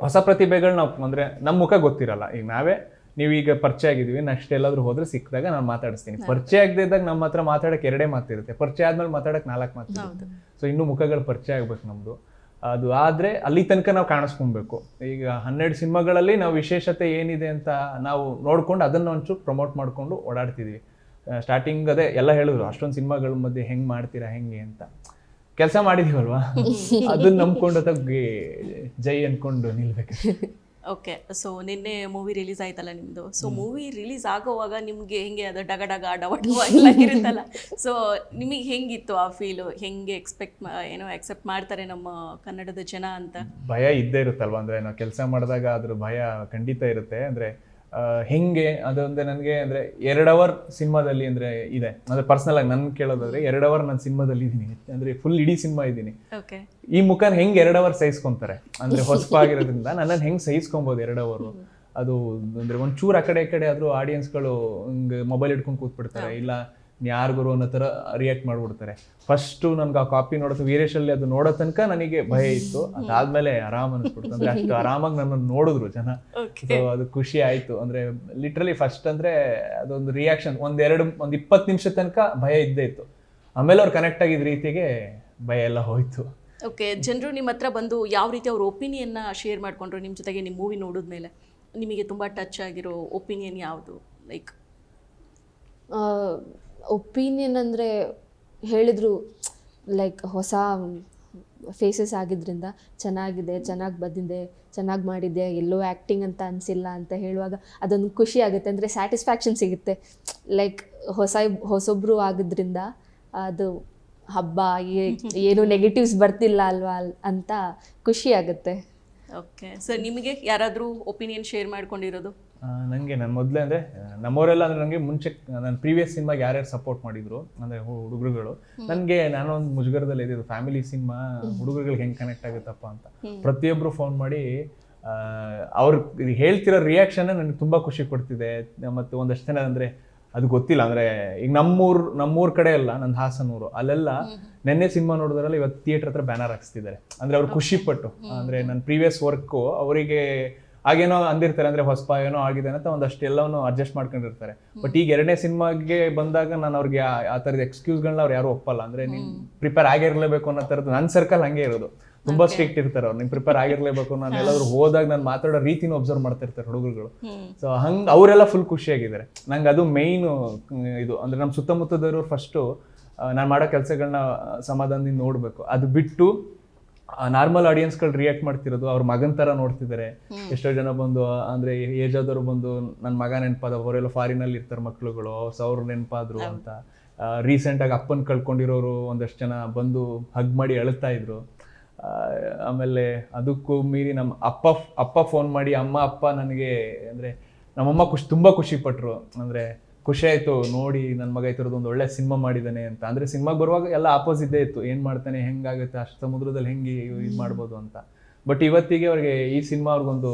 ಹೊಸ ಪ್ರತಿಭೆಗಳು ನಾವು ಅಂದ್ರೆ ನಮ್ಮ ಮುಖ ಗೊತ್ತಿರಲ್ಲ. ಈಗ ನಾವೇ ನೀವು ಈಗ ಪರಿಚಯ ಆಗಿದ್ದೀವಿ ನೆಕ್ಸ್ಟ್ ಎಲ್ಲಾದರೂ ಹೋದ್ರೆ ಸಿಕ್ಕಿದಾಗ ನಾನು ಮಾತಾಡಿಸ್ತೀನಿ. ಪರಿಚಯ ಆಗದೆ ಇದ್ದಾಗ ನಮ್ಮ ಹತ್ರ ಮಾತಾಡಕ್ಕೆ ಎರಡೇ ಮಾತಿರುತ್ತೆ ಪರಿಚಯ ಆದ್ಮೇಲೆ ಮಾತಾಡಕ್ಕೆ ನಾಲ್ಕು ಮಾತಿರುತ್ತೆ ಸೊ ಇನ್ನೂ ಮುಖಗಳು ಪರಿಚಯ ಆಗ್ಬೇಕು ನಮ್ದು. ಅದು ಆದ್ರೆ ಅಲ್ಲಿ ತನಕ ನಾವು ಕಾಣಿಸ್ಕೊಬೇಕು. ಈಗ ಹನ್ನೆರಡು ಸಿನಿಮಾಗಳಲ್ಲಿ ನಾವು ವಿಶೇಷತೆ ಏನಿದೆ ಅಂತ ನಾವು ನೋಡ್ಕೊಂಡು ಅದನ್ನ ಒಂಚೂರು ಪ್ರಮೋಟ್ ಮಾಡ್ಕೊಂಡು ಓಡಾಡ್ತಿದೀವಿ. ಸ್ಟಾರ್ಟಿಂಗ್ ಅದೇ ಎಲ್ಲ ಹೇಳಿದ್ರು ಅಷ್ಟೊಂದು ಸಿನಿಮಾಗಳ ಮಧ್ಯೆ ಹೆಂಗ್ ಮಾಡ್ತೀರಾ ಹೆಂಗೆ ಅಂತ. ಕೆಲಸ ಮಾಡಿದೀವಲ್ವಾ? ಅದನ್ನ ನಂಬ್ಕೊಂಡು ಜೈ ಅನ್ಕೊಂಡು ನಿಲ್ಬೇಕು. ಓಕೆ ಸೊ ನಿನ್ನೆ ಮೂವಿ ರಿಲೀಸ್ ಆಯ್ತಲ್ಲ ನಿಮ್ದು. ಸೊ ಮೂವಿ ರಿಲೀಸ್ ಆಗೋವಾಗ ನಿಮ್ಗೆ ಹೆಂಗೆ ಅದು ಡಗ ಡಗ ಡವ ಡವ ಎಲ್ಲ ಇರುತ್ತಲ್ಲ ಸೊ ನಿಮಗೆ ಹೆಂಗಿತ್ತು ಆ ಫೀಲು ಹೆಂಗೆ ಎಕ್ಸ್ಪೆಕ್ಟ್ ಏನೋ ಎಕ್ಸೆಪ್ಟ್ ಮಾಡ್ತಾರೆ ನಮ್ಮ ಕನ್ನಡದ ಜನ ಅಂತ? ಭಯ ಇದ್ದೇ ಇರುತ್ತಲ್ವಾ? ಅಂದ್ರೆ ಏನೋ ಕೆಲಸ ಮಾಡಿದಾಗ ಅದ್ರ ಭಯ ಖಂಡಿತ ಇರುತ್ತೆ. ಅಂದ್ರೆ ಹೆಂಗೆ ಅದೊಂದೇ ನನಗೆ ಅಂದ್ರೆ ಎರಡು ಅವರ್ ಸಿನಿಮಾದಲ್ಲಿ ಅಂದ್ರೆ ಇದೆ. ಅಂದ್ರೆ ಪರ್ಸನಲ್ ಆಗಿ ನನ್ ಕೇಳೋದಾದ್ರೆ ಎರಡು ಅವರ್ ನಾನು ಸಿನಿಮಾದಲ್ಲಿ ಇದ್ದೀನಿ ಅಂದ್ರೆ ಫುಲ್ ಇಡೀ ಸಿನಿಮಾ ಇದ್ದೀನಿ ಈ ಮುಖನ ಹೆಂಗೆ ಎರಡು ಅವರ್ ಸಹಿಸ್ಕೊಂತಾರೆ? ಅಂದ್ರೆ ಹೊಸಪಾಗಿರೋದ್ರಿಂದ ನನ್ನನ್ನು ಹೆಂಗೆ ಸಹಿಸ್ಕೊಬೋದು ಎರಡು ಅವರು ಅದು ಅಂದ್ರೆ ಒಂಚೂರು ಆ ಕಡೆ ಈ ಕಡೆ ಆದ್ರೂ ಆಡಿಯನ್ಸ್ಗಳು ಗಳು ಮೊಬೈಲ್ ಇಟ್ಕೊಂಡು ಕೂತ್ಬಿಡ್ತಾರೆ. ಇಲ್ಲ ಯಾರಿಗೂ ಅನ್ನೋ ಥರ ರಿಯಾಕ್ಟ್ ಮಾಡಿಬಿಡ್ತಾರೆ. ಫಸ್ಟು ನನ್ಗೆ ಆ ಕಾಪಿ ನೋಡೋದು ವೀರೇಶಲ್ಲಿ ಅದು ನೋಡೋ ತನಕ ನನಗೆ ಭಯ ಇತ್ತು. ಅದಾದ್ಮೇಲೆ ಆರಾಮ್ ಅನಿಸ್ಬಿಡ್ತು. ಅಂದ್ರೆ ಅಷ್ಟು ಆರಾಮಾಗಿ ನನ್ನನ್ನು ನೋಡಿದ್ರು ಜನ. ಸೊ ಅದು ಖುಷಿ ಆಯ್ತು. ಅಂದ್ರೆ ಲಿಟ್ರಲಿ ಫಸ್ಟ್ ಅಂದ್ರೆ ಅದೊಂದು ರಿಯಾಕ್ಷನ್ ಒಂದೆರಡು ಒಂದು ಇಪ್ಪತ್ತು ನಿಮಿಷ ತನಕ ಭಯ ಇದ್ದೇ ಇತ್ತು. ಆಮೇಲೆ ಅವ್ರು ಕನೆಕ್ಟ್ ಆಗಿದ್ದ ರೀತಿಗೆ ಭಯ ಎಲ್ಲ ಹೋಯ್ತು. ಓಕೆ ಜನರು ನಿಮ್ಮ ಹತ್ರ ಬಂದು ಯಾವ ರೀತಿ ಅವ್ರ ಒಪಿನಿಯನ್ನ ಶೇರ್ ಮಾಡ್ಕೊಂಡ್ರು? ನಿಮ್ಮ ಜೊತೆಗೆ ನಿಮ್ಮ ಮೂವಿ ನೋಡಿದ್ಮೇಲೆ. ನಿಮಗೆ ತುಂಬ ಟಚ್ ಆಗಿರೋ ಒಪಿನಿಯನ್ ಯಾವುದು? ಲೈಕ್ ಒಪಿನಿಯನ್ ಅಂದರೆ ಹೇಳಿದ್ರು ಲೈಕ್ ಹೊಸ ಫೇಸಸ್ ಆಗಿದ್ರಿಂದ ಚೆನ್ನಾಗಿದೆ, ಚೆನ್ನಾಗಿ ಬಂದಿದೆ, ಚೆನ್ನಾಗಿ ಮಾಡಿದ್ದೆ ಎಲ್ಲೋ ಆ್ಯಕ್ಟಿಂಗ್ ಅಂತ ಅನಿಸಿಲ್ಲ ಅಂತ ಹೇಳುವಾಗ ಅದೊಂದು ಖುಷಿ ಆಗುತ್ತೆ. ಅಂದರೆ ಸ್ಯಾಟಿಸ್ಫ್ಯಾಕ್ಷನ್ ಸಿಗುತ್ತೆ. ಲೈಕ್ ಹೊಸ ಹೊಸೊಬ್ಬರು ಆಗಿದ್ರಿಂದ ಅದು ಹಬ್ಬ ಏನು ನೆಗೆಟಿವ್ಸ್ ಬರ್ತಿಲ್ಲ ಅಲ್ವಾ ಅಂತ ಖುಷಿ ಆಗುತ್ತೆ. ಓಕೆ ಸರ್ ನಿಮಗೆ ಯಾರಾದರೂ ಒಪಿನಿಯನ್ ಶೇರ್ ಮಾಡ್ಕೊಂಡಿರೋದು? ನನಗೆ ನಾನು ಮೊದಲೇ ಅಂದರೆ ನಮ್ಮವರೆಲ್ಲ ಅಂದರೆ ನನಗೆ ಮುಂಚೆ ನನ್ನ ಪ್ರೀವಿಯಸ್ ಸಿನಿಮಾಗೆ ಯಾರ್ಯಾರು ಸಪೋರ್ಟ್ ಮಾಡಿದ್ರು ಅಂದರೆ ಹುಡುಗರುಗಳು. ನನಗೆ ನಾನೊಂದು ಮುಜುಗರದಲ್ಲಿ ಇದ್ದಿದ್ದು ಫ್ಯಾಮಿಲಿ ಸಿನಿಮಾ ಹುಡುಗರುಗಳಿಗೆ ಹೆಂಗೆ ಕನೆಕ್ಟ್ ಆಗುತ್ತಪ್ಪ ಅಂತ. ಪ್ರತಿಯೊಬ್ಬರು ಫೋನ್ ಮಾಡಿ ಅವ್ರು ಹೇಳ್ತಿರೋ ರಿಯಾಕ್ಷನ್ ನನಗೆ ತುಂಬ ಖುಷಿ ಕೊಡ್ತಿದೆ. ಮತ್ತು ಒಂದಷ್ಟು ಜನ ಅಂದರೆ ಅದು ಗೊತ್ತಿಲ್ಲ. ಅಂದರೆ ಈಗ ನಮ್ಮೂರು ನಮ್ಮೂರ ಕಡೆ ಅಲ್ಲ ನಂದು ಹಾಸನೂರು. ಅಲ್ಲೆಲ್ಲ ನೆನ್ನೆ ಸಿನಿಮಾ ನೋಡಿದ್ರಲ್ಲ ಇವತ್ತು ಥಿಯೇಟರ್ ಹತ್ರ ಬ್ಯಾನರ್ ಹಾಕ್ಸ್ತಿದ್ದಾರೆ. ಅಂದರೆ ಅವ್ರು ಖುಷಿಪಟ್ಟು. ಅಂದರೆ ನನ್ನ ಪ್ರೀವಿಯಸ್ ವರ್ಕು ಅವರಿಗೆ ಆಗೇನೋ ಅಂದಿರ್ತಾರೆ ಅಂದ್ರೆ ಹೊಸಪ ಏನೋ ಆಗಿದೆ ಅಂತ ಒಂದಷ್ಟು ಎಲ್ಲವನ್ನು ಅಡ್ಜಸ್ಟ್ ಮಾಡ್ಕೊಂಡಿರ್ತಾರೆ. ಬಟ್ ಈಗ ಎರಡನೇ ಸಿನಿಮಾಗೆ ಬಂದಾಗ ನಾನು ಅವ್ರಿಗೆ ಆ- ತರದ ಥರದ ಎಕ್ಸ್ಕ್ಯೂಸ್ಗಳನ್ನ ಅವ್ರು ಯಾರು ಒಪ್ಪಲ್ಲ. ಅಂದ್ರೆ ನೀನ್ ಪ್ರಿಪೇರ್ ಆಗಿರ್ಲೇಬೇಕು ಅನ್ನೋ ತರದ್ದು ನನ್ನ ಸರ್ಕಲ್ ಹಂಗೆ ಇರೋದು. ತುಂಬಾ ಸ್ಟ್ರಿಕ್ಟ್ ಇರ್ತಾರೆ ಅವ್ರು. ನೀನ್ ಪ್ರಿಪೇರ್ ಆಗಿರ್ಲೇಬೇಕು ನಾನು ಎಲ್ಲಾದ್ರು ಹೋದಾಗ ನಾನು ಮಾತಾಡೋ ರೀತಿನ ಒಬ್ಸರ್ವ್ ಮಾಡ್ತಾ ಇರ್ತಾರೆ ಹುಡುಗರುಗಳು ಸೊ ಹಂಗ ಅವರೆಲ್ಲ ಫುಲ್ ಖುಷಿಯಾಗಿದ್ದಾರೆ. ನಂಗೆ ಅದು ಮೇಯ್ನ್ ಇದು. ಅಂದ್ರೆ ನಮ್ಮ ಸುತ್ತಮುತ್ತದವರು ಫಸ್ಟು ನಾನು ಮಾಡೋ ಕೆಲಸಗಳನ್ನ ಸಮಾಧಾನದಿಂದ ನೋಡಬೇಕು. ಅದು ಬಿಟ್ಟು ನಾರ್ಮಲ್ ಆಡಿಯನ್ಸ್ಗಳು ರಿಯಾಕ್ಟ್ ಮಾಡ್ತಿರೋದು ಅವ್ರ ಮಗನ್ ತರ ನೋಡ್ತಿದ್ದಾರೆ ಎಷ್ಟೋ ಜನ ಬಂದು ಅಂದ್ರೆ ಏಜ್ ಆದವರು ಬಂದು ನನ್ನ ಮಗ ನೆನಪಾದ ಅವರೆಲ್ಲ ಫಾರಿನಲ್ಲಿ ಇರ್ತಾರೆ ಮಕ್ಳುಗಳು ಅವ್ರು ನೆನಪಾದ್ರು ಅಂತ. ರೀಸೆಂಟ್ ಆಗಿ ಅಪ್ಪನ್ ಕಳ್ಕೊಂಡಿರೋರು ಒಂದಷ್ಟು ಜನ ಬಂದು ಹಗ್ ಮಾಡಿ ಅಳ್ತಾ ಇದ್ರು. ಆಮೇಲೆ ಅದಕ್ಕೂ ಮೀರಿ ನಮ್ಮ ಅಪ್ಪ ಅಪ್ಪ ಫೋನ್ ಮಾಡಿ ಅಮ್ಮ ಅಪ್ಪ ನನಗೆ ಅಂದ್ರೆ ನಮ್ಮಮ್ಮ ಖುಷಿ ತುಂಬಾ ಖುಷಿ ಪಟ್ರು. ಅಂದ್ರೆ ಖುಷಿ ಆಯ್ತು ನೋಡಿ ನನ್ನ ಮಗ ಈ ಥರದ್ದು ಒಂದು ಒಳ್ಳೆ ಸಿನಿಮಾ ಮಾಡಿದ್ದಾನೆ ಅಂತ. ಅಂದ್ರೆ ಸಿನಿಮಾಗೆ ಬರುವಾಗ ಎಲ್ಲ ಆಪೋಸಿಟೇ ಇತ್ತು. ಏನ್ ಮಾಡ್ತಾನೆ ಹೆಂಗಾಗುತ್ತೆ ಅಷ್ಟು ಸಮುದ್ರದಲ್ಲಿ ಹೆಂಗೆ ಇದು ಮಾಡ್ಬೋದು ಅಂತ. ಬಟ್ ಇವತ್ತಿಗೆ ಅವ್ರಿಗೆ ಈ ಸಿನಿಮಾ ಅವ್ರಿಗೊಂದು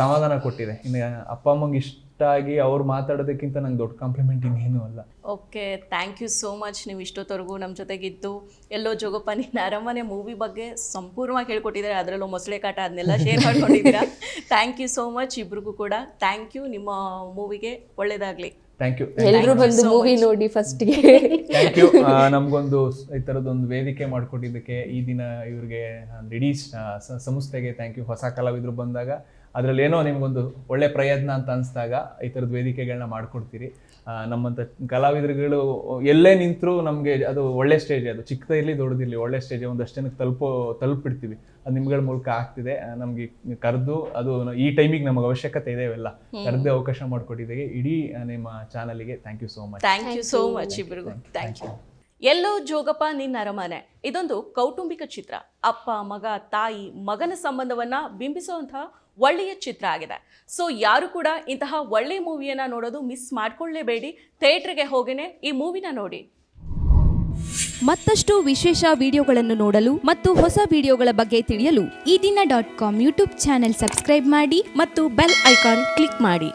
ಸಮಾಧಾನ ಕೊಟ್ಟಿದೆ. ಇನ್ನು ಅಪ್ಪ ಅಮ್ಮಂಗೆ ಇಷ್ಟ ಆಗಿ ಅವ್ರು ಮಾತಾಡೋದಕ್ಕಿಂತ ನಂಗೆ ದೊಡ್ಡ ಕಾಂಪ್ಲಿಮೆಂಟ್ ಇನ್ನೇನು ಅಲ್ಲ. Okay thank you so much ನೀವು ಇಷ್ಟೊತ್ತವರೆಗೂ ನಮ್ಮ ಜೊತೆಗಿದ್ದು. ಎಲ್ಲೋ ಜೋಗಪ್ಪ ನಿನ್ನ ಅರಮನೆ ಮೂವಿ ಬಗ್ಗೆ ಸಂಪೂರ್ಣವಾಗಿ ಹೇಳ್ಕೊಟ್ಟಿದ್ದಾರೆ. ಅದರಲ್ಲೂ ಮೊಸಳೆ ಕಾಟ ಅದನ್ನೆಲ್ಲ ಶೇರ್ ಮಾಡ್ಕೊಂಡಿದ್ದೀರಾ. ಥ್ಯಾಂಕ್ ಯು ಸೋ ಮಚ್ ಇಬ್ರಿಗೂ ಕೂಡ. ಥ್ಯಾಂಕ್ ಯು ನಿಮ್ಮ ಮೂವಿಗೆ ಒಳ್ಳೇದಾಗಲಿ. ಥ್ಯಾಂಕ್ ಯು ಎಲ್ಲರೂ ಬಂದು ಮೂವಿ ನೋಡಿ ಫಸ್ಟ್ಗೆ ಥ್ಯಾಂಕ್ ಯು ನಮಗೊಂದು ಈ ಥರದ್ದೊಂದು ವೇದಿಕೆ ಮಾಡಿಕೊಟ್ಟಿದ್ದಕ್ಕೆ ಈ ದಿನ ಇವ್ರಿಗೆ ಇಡೀ ಸಂಸ್ಥೆಗೆ ಥ್ಯಾಂಕ್ ಯು ಹೊಸ ಕಲಾವಿದರು ಬಂದಾಗ ಅದರಲ್ಲಿ ಏನೋ ನಿಮ್ಗೊಂದು ಒಳ್ಳೆ ಪ್ರಯತ್ನ ಅಂತ ಅನಿಸ್ದಾಗ ಈ ಥರದ ವೇದಿಕೆಗಳನ್ನ ಮಾಡಿಕೊಡ್ತೀರಿ. ನಮ್ಮಂಥ ಕಲಾವಿದರುಗಳು ಎಲ್ಲೇ ನಿಂತರೂ ನಮಗೆ ಅದು ಒಳ್ಳೆ ಸ್ಟೇಜ್ ಅದು. ಚಿಕ್ಕದಿರಲಿ ದೊಡ್ಡದಿರಲಿ ಒಳ್ಳೆ ಸ್ಟೇಜ್ ಒಂದಷ್ಟು ಜನಕ್ಕೆ ತಲುಪೋ ತಲುಪಿಡ್ತೀವಿ ಅದು ನಿಮ್ಗಳ ಮೂಲಕ ಆಗ್ತಿದೆ. ನಮಗೆ ಕರೆದು ಅದು ಈ ಟೈಮಿಗೆ ನಮಗೆ ಅವಶ್ಯಕತೆ ಇದೆ ಇವೆಲ್ಲ. ಕರೆದು ಅವಕಾಶ ಮಾಡಿಕೊಟ್ಟಿದ್ದಕ್ಕೆ ಇಡೀ ನಿಮ್ಮ ಚಾನಲ್ಗೆ thank you so much thank you so much ಇಬ್ಬರಿಗೂ ಥ್ಯಾಂಕ್ ಯು ಎಲ್ಲೋ ಜೋಗಪ್ಪ ನಿನ್ನ ಅರಮನೆ. ಇದೊಂದು ಕೌಟುಂಬಿಕ ಚಿತ್ರ. ಅಪ್ಪ ಮಗ ತಾಯಿ ಮಗನ ಸಂಬಂಧವನ್ನ ಬಿಂಬಿಸುವಂತಹ ಒಳ್ಳೆಯ ಚಿತ್ರ ಆಗಿದೆ. ಸೊ ಯಾರು ಕೂಡ ಇಂತಹ ಒಳ್ಳೆಯ ಮೂವಿಯನ್ನು ನೋಡೋದು ಮಿಸ್ ಮಾಡಿಕೊಳ್ಳೇಬೇಡಿ. ಥಿಯೇಟ್ರಿಗೆ ಹೋಗಿನೇ ಈ ಮೂವಿನ ನೋಡಿ. ಮತ್ತಷ್ಟು ವಿಶೇಷ ವಿಡಿಯೋಗಳನ್ನು ನೋಡಲು ಮತ್ತು ಹೊಸ ವಿಡಿಯೋಗಳ ಬಗ್ಗೆ ತಿಳಿಯಲು Ee Dina dot com YouTube channel subscribe ಮಾಡಿ ಮತ್ತು ಬೆಲ್ ಐಕಾನ್ ಕ್ಲಿಕ್ ಮಾಡಿ.